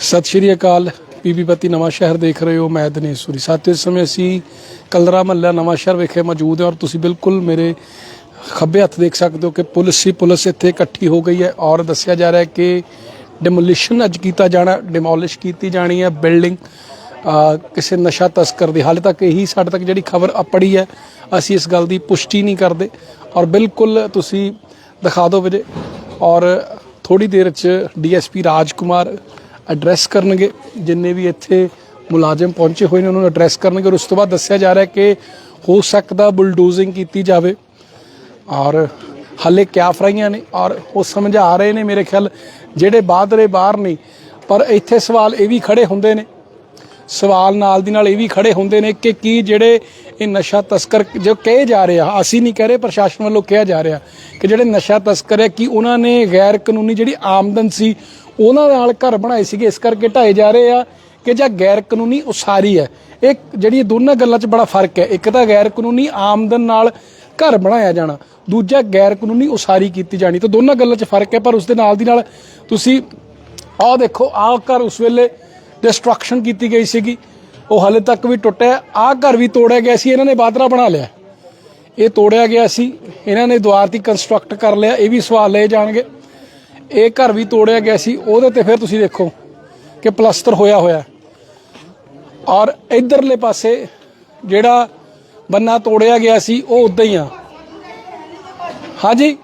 ਸਤਿ ਸ਼੍ਰੀ ਅਕਾਲ। ਪੀਪੀ ਬੱਤੀ ਨਵਾਂ ਸ਼ਹਿਰ ਦੇਖ ਰਹੇ ਹੋ, ਮੈਂ ਦਿਨੇਸ਼ ਸੂਰੀ। ਸਾਥੀਓ, ਇਸ ਸਮੇਂ ਅਸੀਂ ਕਲਰਾ ਮਹੱਲਾ ਨਵਾਂ ਸ਼ਹਿਰ ਵਿਖੇ ਮੌਜੂਦ ਹਾਂ ਔਰ ਤੁਸੀਂ ਬਿਲਕੁਲ ਮੇਰੇ ਖੱਬੇ ਹੱਥ ਦੇਖ ਸਕਦੇ ਹੋ ਕਿ ਪੁਲਿਸ ਹੀ ਪੁਲਿਸ ਇੱਥੇ ਇਕੱਠੀ ਹੋ ਗਈ ਹੈ ਔਰ ਦੱਸਿਆ ਜਾ ਰਿਹਾ ਹੈ ਕਿ ਡਿਮੋਲੀਸ਼ਨ ਅੱਜ ਕੀਤਾ ਜਾਣਾ ਡਿਮੋਲਿਸ਼ ਕੀਤੀ ਜਾਣੀ ਹੈ ਬਿਲਡਿੰਗ ਕਿਸੇ ਨਸ਼ਾ ਤਸਕਰ ਦੀ। ਹਾਲੇ ਤੱਕ ਇਹੀ ਸਾਡੇ ਤੱਕ ਜਿਹੜੀ ਖਬਰ ਅਪੜੀ ਹੈ, ਅਸੀਂ ਇਸ ਗੱਲ ਦੀ ਪੁਸ਼ਟੀ ਨਹੀਂ ਕਰਦੇ। ਔਰ ਬਿਲਕੁਲ ਤੁਸੀਂ ਦਿਖਾ ਦਿਓ ਵੀਰੇ। ਔਰ ਥੋੜੀ ਦੇਰ ਚ ਡੀਐਸਪੀ ਰਾਜਕੁਮਾਰ ਐਡਰੈਸ ਕਰਨਗੇ, ਜਿੰਨੇ ਵੀ ਇੱਥੇ ਮੁਲਾਜ਼ਮ ਪਹੁੰਚੇ ਹੋਏ ਨੇ, ਉਹਨਾਂ ਨੂੰ ਐਡਰੈਸ ਕਰਨਗੇ ਔਰ ਉਸ ਤੋਂ ਬਾਅਦ ਦੱਸਿਆ ਜਾ ਰਿਹਾ ਕਿ ਹੋ ਸਕਦਾ ਬੁਲਡੋਜ਼ਿੰਗ ਕੀਤੀ ਜਾਵੇ ਔਰ ਹਾਲੇ ਕਿਆ ਫਰਾਈਆਂ ਨੇ ਔਰ ਉਹ ਸਮਝਾ ਰਹੇ ਨੇ ਮੇਰੇ ਖਿਆਲ, ਜਿਹੜੇ ਬਾਦਰੇ ਬਾਹਰ ਨਹੀਂ ਪਰ ਇੱਥੇ ਸਵਾਲ ਇਹ ਵੀ ਖੜੇ ਹੁੰਦੇ ਨੇ, ਸਵਾਲ ਨਾਲ ਦੀ ਨਾਲ ਇਹ ਵੀ ਖੜੇ ਹੁੰਦੇ ਨੇ ਕਿ ਕੀ ਜਿਹੜੇ ਇਹ ਨਸ਼ਾ ਤਸਕਰ, ਜੋ ਕਹੇ ਜਾ ਰਹੇ ਆ, ਅਸੀਂ ਨਹੀਂ ਕਹਿ ਰਹੇ, ਪ੍ਰਸ਼ਾਸਨ ਵੱਲੋਂ ਕਿਹਾ ਜਾ ਰਿਹਾ ਕਿ ਜਿਹੜੇ ਨਸ਼ਾ ਤਸਕਰ ਹੈ, ਕਿ ਉਹਨਾਂ ਨੇ ਗੈਰ ਕਾਨੂੰਨੀ ਜਿਹੜੀ ਆਮਦਨ ਸੀ ਉਹਨਾਂ ਨਾਲ ਘਰ ਬਣਾਏ ਸੀਗੇ, ਇਸ ਕਰਕੇ ਢਾਏ ਜਾ ਰਹੇ ਆ ਕਿ ਜਾਂ ਗੈਰ ਕਾਨੂੰਨੀ ਉਸਾਰੀ ਹੈ। ਇਹ ਜਿਹੜੀ ਦੋਨਾਂ ਗੱਲਾਂ 'ਚ ਬੜਾ ਫ਼ਰਕ ਹੈ। ਇੱਕ ਤਾਂ ਗੈਰ ਕਾਨੂੰਨੀ ਆਮਦਨ ਨਾਲ ਘਰ ਬਣਾਇਆ ਜਾਣਾ, ਦੂਜਾ ਗੈਰ ਕਾਨੂੰਨੀ ਉਸਾਰੀ ਕੀਤੀ ਜਾਣੀ। ਤਾਂ ਦੋਨਾਂ ਗੱਲਾਂ 'ਚ ਫ਼ਰਕ ਹੈ, ਪਰ ਉਸ ਦੇ ਨਾਲ ਦੀ ਨਾਲ ਤੁਸੀਂ ਆਹ ਦੇਖੋ, ਆਹ ਘਰ ਉਸ ਵੇਲੇ ਡਿਸਟਰਕਸ਼ਨ ਕੀਤੀ ਗਈ ਸੀਗੀ। ਉਹ ਹਾਲੇ ਤੱਕ ਵੀ ਟੁੱਟਿਆ ਆਹ ਘਰ ਵੀ ਤੋੜਿਆ ਗਿਆ ਸੀ, ਇਹਨਾਂ ਨੇ ਬਾਦਰਾ ਬਣਾ ਲਿਆ। ਇਹ ਤੋੜਿਆ ਗਿਆ ਸੀ, ਇਹਨਾਂ ਨੇ ਦੁਆਰ ਦੀ ਕੰਸਟਰਕਟ ਕਰ ਲਿਆ, ਇਹ ਵੀ ਸਵਾਲ ਲਏ ਜਾਣਗੇ। ਇਹ ਘਰ ਵੀ ਤੋੜਿਆ ਗਿਆ ਸੀ ਉਹਦੇ ਤੇ ਫਿਰ ਤੁਸੀਂ ਦੇਖੋ ਕਿ ਪਲਸਤਰ ਹੋਇਆ ਹੋਇਆ ਔਰ ਇਧਰਲੇ ਪਾਸੇ ਜਿਹੜਾ ਬੰਨਾ ਤੋੜਿਆ ਗਿਆ ਸੀ ਉਹ ਉਦਾਂ ਹੀ ਆ। ਹਾਂਜੀ?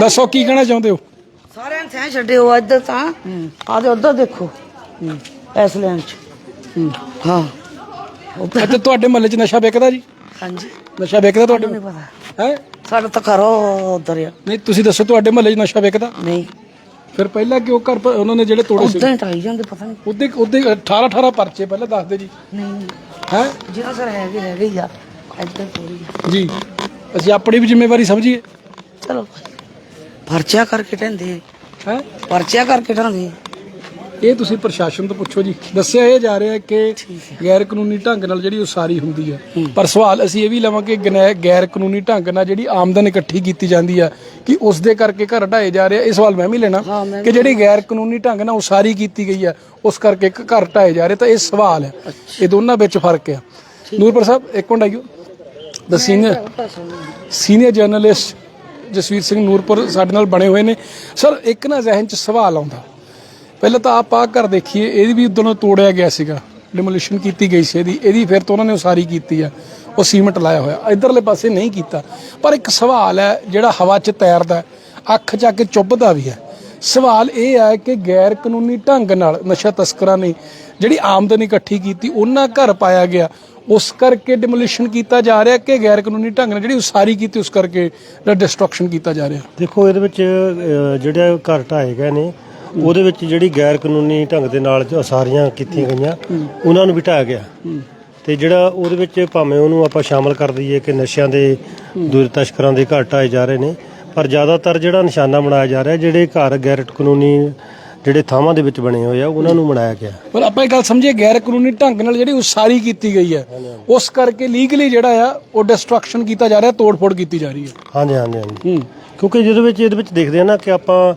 ਦੱਸੋ ਕੀ ਕਹਿਣਾ ਚਾਹੁੰਦੇ ਹੋ? ਸਾਰਿਆਂ ਨੂੰ ਥੈਂ ਛੱਡਿਓ ਇੱਧਰ ਤਾਂ। ਆਦੇ ਉੱਧਰ ਦੇਖੋ। ਇਸ ਲੈਣ ਚ। ਹਾਂ ਅੱਛਾ ਤੁਹਾਡੇ ਮਹੱਲੇ 'ਚ ਨਸ਼ਾ ਵਿਕਦਾ ਜੀ? ਹਾਂਜੀ। ਨਸ਼ਾ ਵਿਕਦਾ ਤੁਹਾਡੇ ਪਤਾ। ਹੈ? ਸਾਡਾ ਤਾਂ ਘਰ ਉਧਰ ਆ। ਨਹੀਂ ਤੁਸੀਂ ਦੱਸੋ ਤੁਹਾਡੇ ਮਹੱਲੇ 'ਚ ਨਸ਼ਾ ਵਿਕਦਾ? ਨਹੀਂ। ਫਿਰ ਪਹਿਲਾਂ ਕਿਉਂ ਘਰ ਪ- ਉਹਨਾਂ ਨੇ ਜਿਹੜੇ ਤੋੜੇ ਸੀ? ਉਦਾਂ ਹੀ ਟਾਈ ਜਾਂਦੇ ਪਤਾ ਨਹੀਂ। ਉਹਦੇ ਉਹਦੇ 18 18 ਪਰਚੇ ਪਹਿਲਾਂ ਦੱਸਦੇ ਜੀ। ਨਹੀਂ। ਹੈ? ਜਿਹੜਾ ਸਰ ਹੈਗੇ ਹੈਗੇ ਹੀ ਆ। ਇੱਧਰ ਥੋੜੀ ਜੀ। ਅਸੀਂ ਆਪਣੀ ਵੀ ਜ਼ਿੰਮੇਵਾਰੀ ਸਮਝੀਏ। ਚਲੋ। ਪਰਚਾ ਕਰਕੇ ਟੰਦੇ ਹੈ? ਪਰਚਾ ਕਰਕੇ ਟੰਦੇ ਇਹ ਤੁਸੀਂ ਪ੍ਰਸ਼ਾਸਨ ਤੋਂ ਪੁੱਛੋ ਜੀ। ਦੱਸਿਆ ਇਹ ਜਾ ਰਿਹਾ ਕਿ ਗੈਰ ਕਾਨੂੰਨੀ ਢੰਗ ਨਾਲ ਜਿਹੜੀ ਉਸਾਰੀ ਹੁੰਦੀ ਹੈ ਪਰ ਸਵਾਲ ਅਸੀਂ ਇਹ ਵੀ ਲਵਾਂਗੇ ਗੈਰ ਕਾਨੂੰਨੀ ਢੰਗ ਨਾਲ ਜਿਹੜੀ ਆਮਦਨ ਇਕੱਠੀ ਕੀਤੀ ਜਾਂਦੀ ਹੈ ਕਿ ਉਸ ਦੇ ਕਰਕੇ ਘਰ ਢਾਏ ਜਾ ਰਹੇ ਆ। ਇਹ ਸਵਾਲ ਮੈਂ ਵੀ ਲੈਣਾ ਕਿ ਜਿਹੜੀ ਗੈਰ ਕਾਨੂੰਨੀ ਢੰਗ ਨਾਲ ਉਸਾਰੀ ਕੀਤੀ ਗਈ ਹੈ ਉਸ ਕਰਕੇ ਇੱਕ ਘਰ ਢਾਏ ਜਾ ਰਹੇ ਤਾਂ ਇਹ ਸਵਾਲ ਹੈ ਇਹ ਦੋਨਾਂ ਵਿੱਚ ਫ਼ਰਕ ਹੈ ਨੂਰਪੁਰ ਸਾਹਿਬ ਇੱਕ minute the senior senior journalist Jasvir Singh Nurpur ਸਾਡੇ ਨਾਲ ਬਣੇ ਹੋਏ ਨੇ। ਸਰ ਇੱਕ ਨਾ ਜ਼ਿਹਨ 'ਚ ਸਵਾਲ ਆਉਂਦਾ। ਪਹਿਲਾਂ ਤਾਂ ਆਪ ਆ ਘਰ ਦੇਖੀਏ ਇਹਦੀ ਵੀ ਉਦੋਂ ਤੋੜਿਆ ਗਿਆ ਸੀਗਾ। ਡਿਮੋਲੀਸ਼ਨ ਕੀਤੀ ਗਈ ਸੀ ਇਹਦੀ। ਇਹਦੀ ਫਿਰ ਤੋਂ ਉਹਨਾਂ ਨੇ ਉਸਾਰੀ ਕੀਤੀ ਆ। ਉਹ ਸੀਮੈਂਟ ਲਾਇਆ ਹੋਇਆ। ਇਧਰਲੇ ਪਾਸੇ ਨਹੀਂ ਕੀਤਾ। ਪਰ ਇੱਕ ਸਵਾਲ ਹੈ, ਜਿਹੜਾ ਹਵਾ 'ਚ ਤੈਰਦਾ ਅੱਖ 'ਚ ਆ ਕੇ ਚੁੱਭਦਾ ਵੀ ਹੈ। ਸਵਾਲ ਇਹ ਹੈ ਕਿ ਗੈਰ ਕਾਨੂੰਨੀ ਢੰਗ ਨਾਲ ਨਸ਼ਾ ਤਸਕਰਾਂ ਨੇ ਜਿਹੜੀ ਆਮਦਨ ਇਕੱਠੀ ਕੀਤੀ, ਉਹਨਾਂ ਘਰ ਪਾਇਆ ਗਿਆ। ਉਸ ਕਰਕੇ ਡਿਮੋਲੀਸ਼ਨ ਕੀਤਾ ਜਾ ਰਿਹਾ ਕਿ ਗੈਰ ਕਾਨੂੰਨੀ ਢੰਗ ਨਾਲ ਜਿਹੜੀ ਉਸਾਰੀ ਕੀਤੀ, ਉਸ ਕਰਕੇ ਜਿਹੜਾ ਡਿਸਟਰਕਸ਼ਨ ਕੀਤਾ ਜਾ ਰਿਹਾ? ਦੇਖੋ, ਇਹਦੇ ਵਿੱਚ ਜਿਹੜੇ ਘਰ ਢਾਏ ਗਏ ਨੇ ਉਹਦੇ ਵਿੱਚ ਜਿਹੜੀ ਗੈਰ ਕਾਨੂੰਨੀ ਢੰਗ ਦੇ ਨਾਲ ਜੋ ਕੀਤੀਆਂ ਗਈਆਂ ਉਹਨਾਂ ਨੂੰ ਵੀ ਢਾਇਆ ਗਿਆ ਤੇ ਜਿਹੜਾ ਉਹਦੇ ਵਿੱਚ ਭਾਵੇਂ ਉਹਨੂੰ ਆਪਾਂ ਸ਼ਾਮਲ ਕਰ ਦਈਏ ਕਿ ਨਸ਼ਿਆਂ ਦੇ ਦੂਰ ਤਸ਼ਕਰਾਂ ਦੇ ਘਰ ਢਾਏ ਜਾ ਰਹੇ ਨੇ ਪਰ ਜ਼ਿਆਦਾਤਰ ਜਿਹੜਾ ਨਿਸ਼ਾਨਾ ਬਣਾਇਆ ਜਾ ਰਿਹਾ ਜਿਹੜੇ ਘਰ ਗੈਰ ਕਾਨੂੰਨੀ ਜਿਹੜੇ ਥਾਵਾਂ ਦੇ ਵਿੱਚ ਬਣੇ ਹੋਏ ਆ ਉਹਨਾਂ ਨੂੰ ਬਣਾਇਆ ਗਿਆ। ਪਰ ਆਪਾਂ ਇਹ ਗੱਲ ਸਮਝੀਏ ਗੈਰ ਕਾਨੂੰਨੀ ਢੰਗ ਨਾਲ ਜਿਹੜੀ ਉਸਾਰੀ ਕੀਤੀ ਗਈ ਹੈ ਉਸ ਕਰਕੇ ਲੀਗਲੀ ਜਿਹੜਾ ਆ ਉਹ ਡਿਸਟਰਕਸ਼ਨ ਕੀਤਾ ਜਾ ਰਿਹਾ ਤੋੜਫੋੜ ਕੀਤੀ ਜਾ ਰਹੀ ਹੈ। ਹਾਂਜੀ ਹਾਂਜੀ ਹਾਂਜੀ। ਕਿਉਂਕਿ ਜਿਹਦੇ ਵਿੱਚ ਇਹਦੇ ਵਿੱਚ ਦੇਖਦੇ ਆ ਨਾ ਕਿ ਆਪਾਂ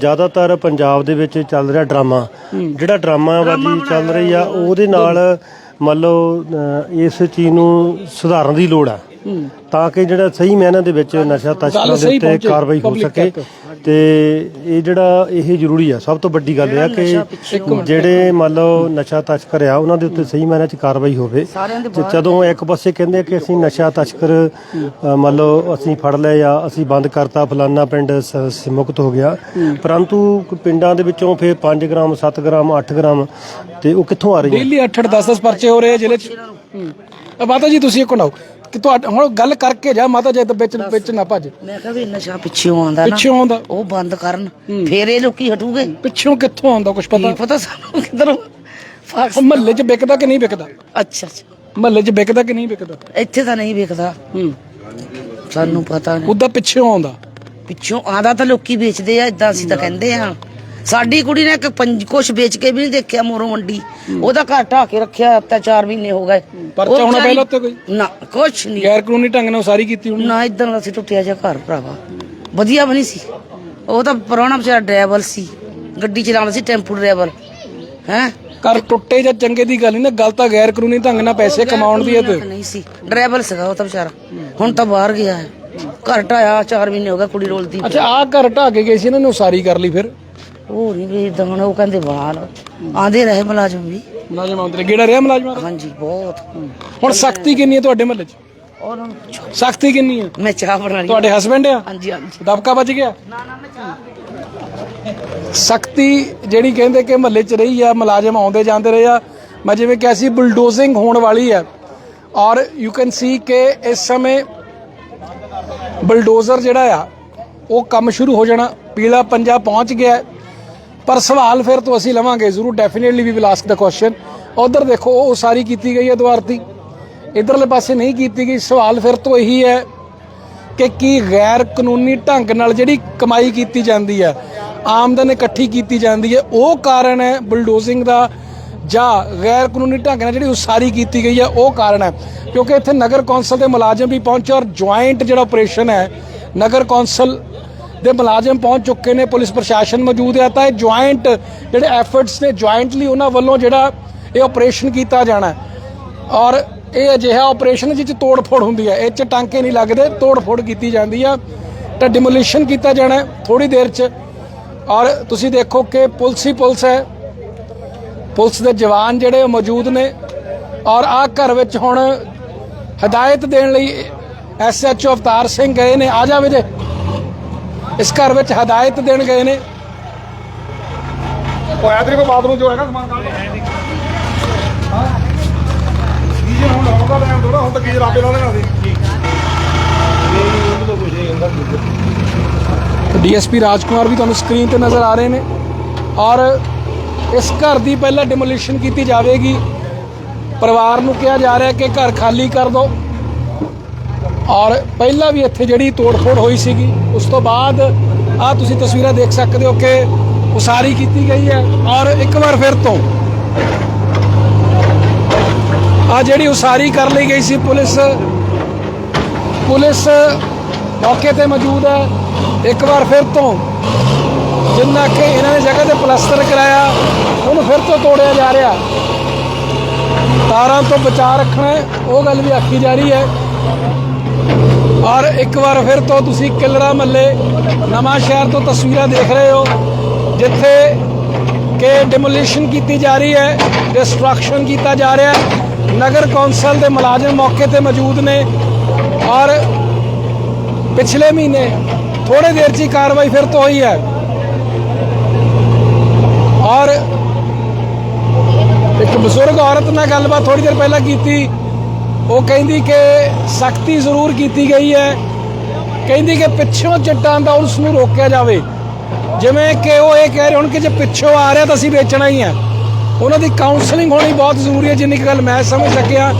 ਜ਼ਿਆਦਾਤਰ ਪੰਜਾਬ ਦੇ ਵਿੱਚ ਚੱਲ ਰਿਹਾ ਡਰਾਮਾ। ਜਿਹੜਾ ਡਰਾਮਾਬਾਜ਼ੀ ਚੱਲ ਰਹੀ ਆ ਉਹਦੇ ਨਾਲ ਮੰਨ ਲਓ ਇਸ ਚੀਜ਼ ਨੂੰ ਸੁਧਾਰਨ ਦੀ ਲੋੜ ਆ। ਤਾਂ ਕਿ ਜਿਹੜਾ ਸਹੀ ਮਾਇਨੇ ਦੇ ਵਿੱਚ ਨਸ਼ਾ ਤਸਕਰਾਂ ਦੇ ਉੱਤੇ ਕਾਰਵਾਈ ਹੋ ਸਕੇ। ਤੇ ਇਹ ਜਿਹੜਾ ਇਹ ਜ਼ਰੂਰੀ ਆ ਸਭ ਤੋਂ ਵੱਡੀ ਗੱਲ ਇਹ ਆ ਕਿ ਜਿਹੜੇ ਮੰਨ ਲਓ ਨਸ਼ਾ ਤਸਕਰ ਆ ਉਹਨਾਂ ਦੇ ਉੱਤੇ ਸਹੀ ਮਾਇਨੇ 'ਚ ਕਾਰਵਾਈ ਹੋਵੇ। ਜਦੋਂ ਇੱਕ ਪਾਸੇ ਕਹਿੰਦੇ ਕਿ ਅਸੀਂ ਨਸ਼ਾ ਤਸਕਰ ਮੰਨ ਲਓ ਅਸੀਂ ਫੜ ਲਏ ਆ ਅਸੀਂ ਬੰਦ ਕਰਤਾ ਫਲਾਨਾ ਪਿੰਡ ਮੁਕਤ ਹੋ ਗਿਆ। ਪਰੰਤੂ ਪਿੰਡਾਂ ਦੇ ਵਿੱਚੋਂ ਫਿਰ 5 ਗ੍ਰਾਮ 7 ਗ੍ਰਾਮ 8 ਗ੍ਰਾਮ ਤੇ ਉਹ ਕਿੱਥੋਂ ਆ ਰਹੀਆਂ? ਡੇਲੀ 8 8 10 10 ਪਰਚੇ ਹੋ ਰਹੇ ਆ ਜ਼ਿਲ੍ਹੇ 'ਚ। ਹੂੰ। ਮਾਤਾ ਜੀ ਤੁਸੀਂ ਇੱਕ ਬਣਾਓ ਕਿ ਤੁਹਾਡਾ ਹੁਣ ਗੱਲ ਕਰਕੇ ਜਾ ਮਾਤਾ ਜੀ ਤਾਂ ਵਿੱਚ ਵਿੱਚ ਨਾ ਭੱਜ। ਮੈਂ ਕਿਹਾ ਵੀ ਨਸ਼ਾ ਪਿੱਛੋਂ ਆਉਂਦਾ ਨਾ। ਪਿੱਛੋਂ ਆਉਂਦਾ। ਉਹ ਬੰਦ ਕਰਨ। ਫੇਰ ਇਹ ਲੋਕੀ ਹਟੂਗੇ। ਪਿੱਛੋਂ ਕਿੱਥੋਂ ਆਉਂਦਾ ਕੁਝ ਪਤਾ? ਪਤਾ ਸਾਨੂੰ ਕਿਧਰੋਂ? ਫਾਕਸ ਮਹੱਲੇ 'ਚ ਵਿਕਦਾ ਕਿ ਨਹੀਂ ਵਿਕਦਾ? ਅੱਛਾ ਅੱਛਾ। ਮਹੱਲੇ 'ਚ ਵਿਕਦਾ ਕਿ ਨਹੀਂ ਵਿਕਦਾ? ਇੱਥੇ ਤਾਂ ਨਹੀਂ ਵਿਕਦਾ। ਹੂੰ। ਸਾਨੂੰ ਪਤਾ ਨਹੀਂ। ਉਹਦਾ ਪਿੱਛੋਂ ਆਉਂਦਾ। ਪਿੱਛੋਂ ਆਂਦਾ ਤਾਂ ਲੋਕੀ ਵੇਚਦੇ ਆ ਇਦਾਂ ਅਸੀਂ ਤਾਂ ਕਹਿੰਦੇ ਆ। ਸਾਡੀ ਕੁੜੀ ਨੇ ਇੱਕ ਪੰਜ ਕੁਛ ਵੇਚ ਕੇ ਵੀ ਨਹੀਂ ਦੇਖਿਆ ਮੋਰੋਂ ਮੰਡੀ। ਉਹਦਾ ਘਰ ਢਾ ਕੇ ਰੱਖਿਆ ਹਫਤਾ 4 ਮਹੀਨੇ ਹੋ ਗਏ। ਪਰਚਾ ਹੋਣਾ ਪਹਿਲਾਂ ਉੱਤੇ ਕੋਈ? ਨਾ ਕੁਛ ਨਹੀਂ। ਗੈਰ ਕਾਨੂੰਨੀ ਢੰਗ ਨਾਲ ਉਸਾਰੀ ਕੀਤੀ ਹੋਣੀ? ਨਾ ਇਦਾਂ ਦਾ ਸੀ ਟੁੱਟਿਆ ਜਿਹਾ ਘਰ ਭਰਾਵਾ। ਵਧੀਆ ਬਣੀ ਸੀ। ਉਹ ਤਾਂ ਪ੍ਰਾਹੁਣਾ ਵਿਚਾਰਾ ਡਰਾਈਵਰ ਸੀ। ਗੱਡੀ ਚਲਾਉਂਦਾ ਸੀ ਟੈਂਪੂ ਡਰਾਈਵਰ। ਹੈ? ਘਰ ਟੁੱਟੇ ਜਾਂ ਚੰਗੇ ਦੀ ਗੱਲ ਨਹੀਂ ਨਾ ਗੱਲ ਤਾਂ ਗੈਰ ਕਾਨੂੰਨੀ ਢੰਗ ਨਾਲ ਪੈਸੇ ਕਮਾਉਣ ਦੀ ਹੈ ਤੇ। ਨਹੀਂ ਸੀ। ਡਰਾਈਵਰ ਸੀਗਾ ਉਹ ਤਾਂ ਵਿਚਾਰਾ। ਹੁਣ ਤਾਂ ਬਾਹਰ ਗਿਆ। ਹੈ ਘਰ ਢਾਇਆ 4 ਮਹੀਨੇ ਹੋ ਗਏ ਕੁੜੀ ਰੋਲਦੀ ਅੱਛਾ ਆਹ ਘਰ ਢਾਹ ਕੇ ਗਏ ਸੀ ਇਹਨਾਂ ਨੇ ਉਸਾਰੀ ਕਰ ਲਈ ਫਿਰ? ਉਹ ਨਹੀਂ ਹੁਣ ਉਹ ਕਹਿੰਦੇ ਬਾਹਰ ਆਂਦੇ ਰਹੇ ਮੁਲਾਜ਼ਮ ਵੀ। ਮੁਲਾਜ਼ਮ ਆਉਂਦੇ ਨੇ ਗੇੜਾ ਰਿਹਾ ਮੁਲਾਜ਼ਮਾਂ ਦਾ? ਹਾਂਜੀ ਬਹੁਤ। ਹੁਣ ਸਖਤੀ ਕਿੰਨੀ ਹੈ ਤੁਹਾਡੇ ਮਹੱਲੇ 'ਚ। ਸਖਤੀ ਕਿੰਨੀ ਹੈ? ਮੈਂ ਚਾਹ ਬਣਾ ਲਈ। ਤੁਹਾਡੇ ਹਸਬੰਡ ਆ? ਹਾਂਜੀ ਹਾਂਜੀ। ਦਬਕਾ ਵੱਜ ਗਿਆ? ਨਾ ਨਾ ਮੈਂ ਚਾਹ ਸਖਤੀ ਜਿਹੜੀ ਕਹਿੰਦੇ ਕਿ ਮਹੱਲੇ 'ਚ ਰਹੀ ਆ ਮੁਲਾਜ਼ਮ ਆਉਂਦੇ ਜਾਂਦੇ ਰਹੇ ਆ ਮੈਂ ਜਿਵੇਂ ਕਿਹਾ ਸੀ ਬੁਲਡੋਜ਼ਿੰਗ ਹੋਣ ਵਾਲੀ ਹੈ। ਔਰ ਯੂ ਕੈਨ ਸੀ ਕਿ ਇਸ ਸਮੇਂ ਬੁਲਡੋਜ਼ਰ ਜਿਹੜਾ ਆ ਉਹ ਕੰਮ ਸ਼ੁਰੂ ਹੋ ਜਾਣਾ। ਪੀਲਾ ਪੰਜਾ ਪਹੁੰਚ ਗਿਆ। ਪਰ ਸਵਾਲ ਫਿਰ ਤੋਂ ਅਸੀਂ ਲਵਾਂਗੇ, ਜ਼ਰੂਰ definitely we will ask the question ਉਧਰ ਦੇਖੋ, ਉਹ ਸਾਰੀ ਕੀਤੀ ਗਈ ਹੈ ਦੁਆਰਤੀ। ਇਧਰਲੇ ਪਾਸੇ ਨਹੀਂ ਕੀਤੀ ਗਈ। ਸਵਾਲ ਫਿਰ ਤੋਂ ਇਹੀ ਹੈ ਕਿ ਕੀ ਗੈਰ ਕਾਨੂੰਨੀ ਢੰਗ ਨਾਲ ਜਿਹੜੀ ਕਮਾਈ ਕੀਤੀ ਜਾਂਦੀ ਹੈ, ਆਮਦਨ ਇਕੱਠੀ ਕੀਤੀ ਜਾਂਦੀ ਹੈ, ਉਹ ਕਾਰਨ ਹੈ ਬੁਲਡੋਜ਼ਿੰਗ ਦਾ ਜਾਂ ਗੈਰ ਕਾਨੂੰਨੀ ਢੰਗ ਨਾਲ ਜਿਹੜੀ ਉਸਾਰੀ ਕੀਤੀ ਗਈ ਹੈ, ਉਹ ਕਾਰਨ ਹੈ। ਕਿਉਂਕਿ ਇੱਥੇ ਨਗਰ ਕੌਂਸਲ ਦੇ ਮੁਲਾਜ਼ਮ ਵੀ ਪਹੁੰਚੇ ਔਰ ਜੁਆਇੰਟ ਜਿਹੜਾ ਆਪਰੇਸ਼ਨ ਹੈ, ਨਗਰ ਕੌਂਸਲ ਦੇ ਮੁਲਾਜ਼ਮ ਪਹੁੰਚ ਚੁੱਕੇ ਨੇ, ਪੁਲਿਸ ਪ੍ਰਸ਼ਾਸਨ ਮੌਜੂਦ ਹੈ, ਤਾਂ ਇਹ ਜੁਆਇੰਟ ਜਿਹੜੇ ਐਫਰਟਸ ਨੇ ਜੁਆਇੰਟਲੀ ਉਹਨਾਂ ਵੱਲੋਂ ਜਿਹੜਾ ਇਹ ਆਪਰੇਸ਼ਨ ਕੀਤਾ ਜਾਣਾ ਔਰ ਇਹ ਅਜਿਹਾ ਆਪਰੇਸ਼ਨ ਜਿਸ 'ਚ ਤੋੜ-ਫੋੜ ਹੁੰਦੀ ਹੈ, ਇਹ 'ਚ ਟਾਂਕੇ ਨਹੀਂ ਲੱਗਦੇ, ਤੋੜ-ਫੋੜ ਕੀਤੀ ਜਾਂਦੀ ਆ। ਤਾਂ ਡਿਮੋਲੀਸ਼ਨ ਕੀਤਾ ਜਾਣਾ ਥੋੜੀ ਦੇਰ 'ਚ। ਔਰ ਤੁਸੀਂ ਦੇਖੋ ਕਿ ਪੁਲਿਸ ਹੀ ਪੁਲਿਸ ਹੈ। ਪੁਲਿਸ ਦੇ ਜਵਾਨ ਜਿਹੜੇ ਉਹ ਮੌਜੂਦ ਨੇ। ਔਰ ਆਹ ਘਰ ਵਿੱਚ ਹੁਣ ਹਦਾਇਤ ਦੇਣ ਲਈ ਐਸਐਚਓ ਅਵਤਾਰ ਸਿੰਘ ਗਏ ਨੇ। ਆ ਜਾਵੇ ਜੇ ਇਸ ਘਰ ਵਿੱਚ ਹਦਾਇਤ ਦੇਣ ਗਏ ਨੇ। ਹੋਇਆ ਤੇਰੇ ਕੋਲ ਬਾਥਰੂਮ ਜੋ ਹੈਗਾ ਸਮਾਨ ਹਾਂ। ਜੀ ਹੁਣ ਲਾਉਂਦਾ ਟਾਈਮ ਥੋੜਾ ਹੁਣ ਤਾਂ ਕੀ ਰਾਪੇ ਲਾ ਦੇਣਾ ਸੀ। ਡੀਐਸਪੀ ਰਾਜਕੁਮਾਰ ਵੀ ਤੁਹਾਨੂੰ ਸਕਰੀਨ ਤੇ ਨਜ਼ਰ ਆ ਰਹੇ ਨੇ। ਔਰ ਇਸ ਘਰ ਦੀ ਪਹਿਲਾਂ ਡਿਮੋਲੀਸ਼ਨ ਕੀਤੀ ਜਾਵੇਗੀ। ਪਰਿਵਾਰ ਨੂੰ ਕਿਹਾ ਜਾ ਰਿਹਾ ਕਿ ਘਰ ਖਾਲੀ ਕਰ ਦਿਓ। ਔਰ ਪਹਿਲਾਂ ਵੀ ਇੱਥੇ ਜਿਹੜੀ ਤੋੜਫੋੜ ਹੋਈ ਸੀਗੀ, ਉਸ ਤੋਂ ਬਾਅਦ ਆ ਤੁਸੀਂ ਤਸਵੀਰਾਂ ਦੇਖ ਸਕਦੇ ਹੋ ਕਿ ਉਸਾਰੀ ਕੀਤੀ ਗਈ ਹੈ ਔਰ ਇੱਕ ਵਾਰ ਫਿਰ ਤੋਂ ਆ ਜਿਹੜੀ ਉਸਾਰੀ ਕਰ ਲਈ ਗਈ ਸੀ ਪੁਲਿਸ ਪੁਲਿਸ ਮੌਕੇ ਤੇ ਮੌਜੂਦ ਹੈ। ਇੱਕ ਵਾਰ ਫਿਰ ਤੋਂ ਜਿੰਨਾ ਕਿ ਇਹਨਾਂ ਨੇ ਜਗ੍ਹਾ ਤੇ ਪਲਸਤਰ ਕਰਾਇਆ, ਉਹਨੂੰ ਫਿਰ ਤੋਂ ਤੋੜਿਆ ਜਾ ਰਿਹਾ। ਤਾਰਾਂ ਤੋਂ ਬਚਾ ਰੱਖਣਾ ਉਹ ਗੱਲ ਵੀ ਆਖੀ ਜਾ ਰਹੀ ਹੈ। ਔਰ ਇੱਕ ਵਾਰ ਫਿਰ ਤੋਂ ਤੁਸੀਂ ਕਿਲੜਾ ਮੱਲੇ ਨਵਾਂ ਸ਼ਹਿਰ ਤੋਂ ਤਸਵੀਰਾਂ ਦੇਖ ਰਹੇ ਹੋ, ਜਿੱਥੇ ਕਿ ਡਿਮੋਲੀਸ਼ਨ ਕੀਤੀ ਜਾ ਰਹੀ ਹੈ ਡਿਸਟਰਕਸ਼ਨ ਕੀਤਾ ਜਾ ਰਿਹਾ ਹੈ। ਨਗਰ ਕੌਂਸਲ ਦੇ ਮੁਲਾਜ਼ਮ ਮੌਕੇ ਤੇ ਮੌਜੂਦ ਨੇ ਔਰ ਪਿਛਲੇ ਮਹੀਨੇ ਥੋੜੇ ਦੇਰ 'ਚ ਹੀ ਕਾਰਵਾਈ ਫਿਰ ਤੋਂ ਹੋਈ ਹੈ। ਔਰ ਇੱਕ ਬਜ਼ੁਰਗ ਔਰਤ ਨਾਲ ਗੱਲਬਾਤ ਥੋੜੀ ਦੇਰ ਪਹਿਲਾਂ ਕੀਤੀ ਉਹ ਕਹਿੰਦੀ ਕਿ ਸਖਤੀ ਜ਼ਰੂਰ ਕੀਤੀ ਗਈ ਹੈ। ਕਹਿੰਦੀ ਕਿ ਪਿੱਛੋਂ ਚਿੱਟਾਂ ਦਾ ਉਸ ਨੂੰ ਰੋਕਿਆ ਜਾਵੇ। ਜਿਵੇਂ ਕਿ ਉਹ ਇਹ ਕਹਿ ਰਹੇ ਹੁਣ ਕਿ ਜੇ ਪਿੱਛੋਂ ਆ ਰਿਹਾ ਤਾਂ ਅਸੀਂ ਵੇਚਣਾ ਹੀ ਹੈ। ਉਹਨਾਂ ਦੀ ਕਾਉਂਸਲਿੰਗ ਹੋਣੀ ਬਹੁਤ ਜ਼ਰੂਰੀ ਹੈ, ਜਿੰਨੀ ਕੁ ਗੱਲ ਮੈਂ ਸਮਝ ਸਕਿਆ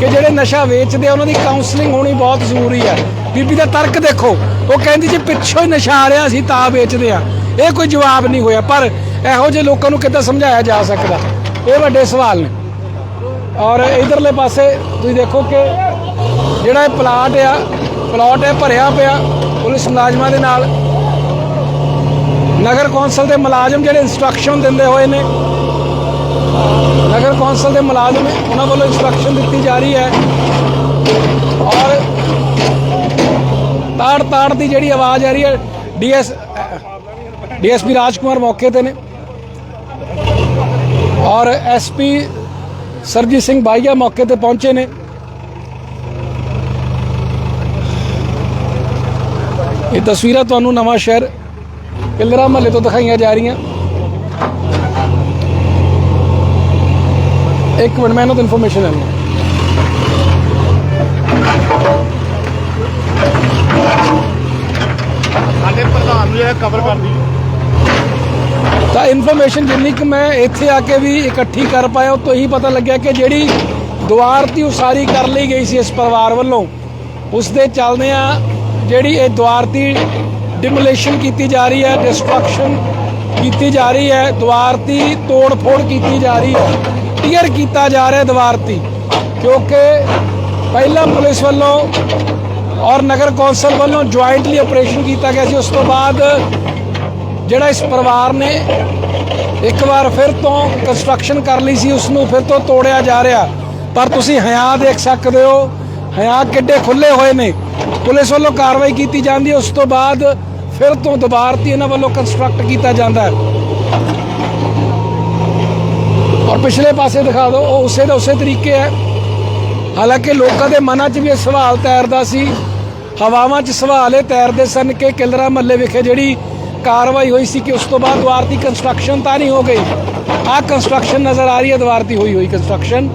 ਕਿ ਜਿਹੜੇ ਨਸ਼ਾ ਵੇਚਦੇ ਆ, ਉਹਨਾਂ ਦੀ ਕਾਉਂਸਲਿੰਗ ਹੋਣੀ ਬਹੁਤ ਜ਼ਰੂਰੀ ਹੈ। ਬੀਬੀ ਦਾ ਤਰਕ ਦੇਖੋ, ਉਹ ਕਹਿੰਦੀ ਜੇ ਪਿੱਛੋਂ ਹੀ ਨਸ਼ਾ ਆ ਰਿਹਾ, ਅਸੀਂ ਤਾਂ ਵੇਚਦੇ ਆ ਇਹ ਕੋਈ ਜਵਾਬ ਨਹੀਂ ਹੋਇਆ, ਪਰ ਇਹੋ ਜਿਹੇ ਲੋਕਾਂ ਨੂੰ ਕਿੱਦਾਂ ਸਮਝਾਇਆ ਜਾ ਸਕਦਾ? ਇਹ ਵੱਡੇ ਸਵਾਲ ਨੇ। ਔਰ ਇਧਰਲੇ ਪਾਸੇ ਤੁਸੀਂ ਦੇਖੋ ਕਿ ਜਿਹੜਾ ਇਹ ਪਲਾਟ ਆ, ਪਲਾਟ ਹੈ ਭਰਿਆ ਪਿਆ ਪੁਲਿਸ ਮੁਲਾਜ਼ਮਾਂ ਦੇ ਨਾਲ। ਨਗਰ ਕੌਂਸਲ ਦੇ ਮੁਲਾਜ਼ਮ ਜਿਹੜੇ ਇਨਸਟਰਕਸ਼ਨ ਦਿੰਦੇ ਹੋਏ ਨੇ, ਨਗਰ ਕੌਂਸਲ ਦੇ ਮੁਲਾਜ਼ਮ ਉਹਨਾਂ ਵੱਲੋਂ ਇਨਸਟਰਕਸ਼ਨ ਦਿੱਤੀ ਜਾ ਰਹੀ ਹੈ। ਔਰ ਤਾੜ ਤਾੜ ਦੀ ਜਿਹੜੀ ਆਵਾਜ਼ ਆ ਰਹੀ ਹੈ, ਡੀਐਸ, ਡੀਐਸਪੀ ਰਾਜਕੁਮਾਰ ਮੌਕੇ ਤੇ ਨੇ। ਔਰ ਐਸਪੀ ਸਰਜੀਤ ਸਿੰਘ ਬਾਈਆ ਮੌਕੇ ਤੇ ਪਹੁੰਚੇ ਨੇ। ਇਹ ਤਸਵੀਰਾਂ ਤੁਹਾਨੂੰ ਨਵਾਂ ਸ਼ਹਿਰ ਕਿਲਰਾ ਮਹੱਲੇ ਤੋਂ ਦਿਖਾਈਆਂ ਜਾ ਰਹੀਆਂ। ਇੱਕ ਮਿੰਟ, ਮੈਂ ਇਹਨਾਂ ਤੋਂ ਇਨਫੋਰਮੇਸ਼ਨ ਲੈਣੀ ਸਾਡੇ ਪ੍ਰਧਾਨ ਨੂੰ ਇਹ ਕਵਰ ਕਰਦੀ। ਇਨਫੋਰਮੇਸ਼ਨ ਜਿੰਨੀ ਕਿ ਮੈਂ ਇੱਥੇ ਆ ਕੇ ਵੀ ਇਕੱਠੀ ਕਰ ਪਾਇਆ, ਉਹ ਤੋਂ ਹੀ ਪਤਾ ਲੱਗਿਆ ਕਿ ਜਿਹੜੀ ਦੁਆਰ ਦੀ ਉਸਾਰੀ ਕਰ ਲਈ ਗਈ ਸੀ ਇਸ ਪਰਿਵਾਰ ਵੱਲੋਂ ਉਸ ਦੇ ਚੱਲਦੇ ਆ ਜਿਹੜੀ ਇਹ ਦੁਆਰ ਦੀ ਡਿਮੋਲੀਸ਼ਨ ਕੀਤੀ ਜਾ ਰਹੀ ਹੈ ਡਿਸਟਰਕਸ਼ਨ ਕੀਤੀ ਜਾ ਰਹੀ ਹੈ, ਦੁਆਰ ਦੀ ਤੋੜ-ਫੋੜ ਕੀਤੀ ਜਾ ਰਹੀ ਹੈ ਕਲੀਅਰ ਕੀਤਾ ਜਾ ਰਿਹਾ ਦੁਆਰ ਦੀ, ਕਿਉਂਕਿ ਪਹਿਲਾਂ ਪੁਲਿਸ ਵੱਲੋਂ ਔਰ ਨਗਰ ਕੌਂਸਲ ਵੱਲੋਂ ਜੁਆਇੰਟਲੀ ਆਪਰੇਸ਼ਨ ਕੀਤਾ ਗਿਆ ਸੀ, ਉਸ ਤੋਂ ਬਾਅਦ ਜਿਹੜਾ ਇਸ ਪਰਿਵਾਰ ਨੇ ਇੱਕ ਵਾਰ ਫਿਰ ਤੋਂ ਕੰਸਟਰਕਸ਼ਨ ਕਰ ਲਈ ਸੀ ਉਸ ਨੂੰ ਫਿਰ ਤੋਂ ਤੋੜਿਆ ਜਾ ਰਿਹਾ। ਪਰ ਤੁਸੀਂ ਹਿਆ ਦੇਖ ਸਕਦੇ ਹੋ ਹਿਆ ਕਿੱਡੇ ਖੁੱਲੇ ਹੋਏ ਨੇ। ਪੁਲਿਸ ਵੱਲੋਂ ਕਾਰਵਾਈ ਕੀਤੀ ਜਾਂਦੀ ਹੈ, ਉਸ ਤੋਂ ਬਾਅਦ ਫਿਰ ਤੋਂ ਦੁਬਾਰਤੀ ਇਹਨਾਂ ਵੱਲੋਂ ਕੰਸਟਰਕਟ ਕੀਤਾ ਜਾਂਦਾ ਹੈ। ਔਰ ਪਿਛਲੇ ਪਾਸੇ ਦਿਖਾ ਦਿਓ, ਉਹ ਉਸੇ ਦਾ ਉਸੇ ਤਰੀਕੇ ਹੈ। ਹਾਲਾਂਕਿ ਲੋਕਾਂ ਦੇ ਮਨਾਂ 'ਚ ਵੀ ਇਹ ਸਵਾਲ ਤੈਰਦਾ ਸੀ, ਹਵਾਵਾਂ 'ਚ ਸਵਾਲ ਇਹ ਤੈਰਦੇ ਸਨ ਕਿ ਕਿਲਰਾ ਮੱਲੇ ਵਿਖੇ ਜਿਹੜੀ ਕਾਰਵਾਈ ਹੋਈ ਸੀ ਕਿ ਉਸ ਤੋਂ ਬਾਅਦ ਦੁਆਰਤੀ ਕੰਸਟਰਕਸ਼ਨ ਤਾਂ ਨਹੀਂ ਹੋ ਗਈ। ਆਹ ਕੰਸਟਰਕਸ਼ਨ ਨਜ਼ਰ ਆ ਰਹੀ ਹੈ, ਦੁਆਰਤੀ ਹੋਈ ਹੋਈ ਕੰਸਟਰਕਸ਼ਨ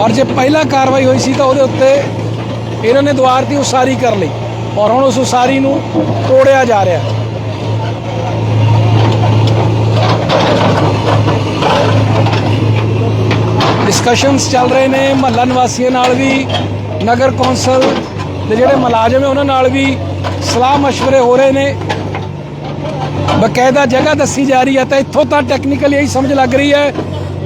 ਔਰ ਜੇ ਪਹਿਲਾਂ ਕਾਰਵਾਈ ਹੋਈ ਸੀ ਤਾਂ ਉਹਦੇ ਉੱਤੇ ਇਹਨਾਂ ਨੇ ਦੁਆਰਤੀ ਉਸਾਰੀ ਕਰ ਲਈ ਔਰ ਹੁਣ ਉਸ ਉਸਾਰੀ ਨੂੰ ਤੋੜਿਆ ਜਾ ਰਿਹਾ। ਹੈ ਡਿਸਕਸ਼ਨਸ ਚੱਲ ਰਹੇ ਨੇ, ਮਹੱਲਾ ਨਿਵਾਸੀਆਂ ਨਾਲ ਵੀ ਨਗਰ ਕੌਂਸਲ ਦੇ ਜਿਹੜੇ ਮੁਲਾਜ਼ਮ ਹੈ, ਉਹਨਾਂ ਨਾਲ ਵੀ ਸਲਾਹ مشਵਰੇ ਹੋ ਰਹੇ ਨੇ ਬਕਾਇਦਾ ਜਗ੍ਹਾ ਦੱਸੀ ਜਾ ਰਹੀ ਹੈ ਤਾਂ ਇੱਥੋਂ ਤਾਂ ਟੈਕਨੀਕਲੀ ਇਹੀ ਸਮਝ ਲੱਗ ਰਹੀ ਹੈ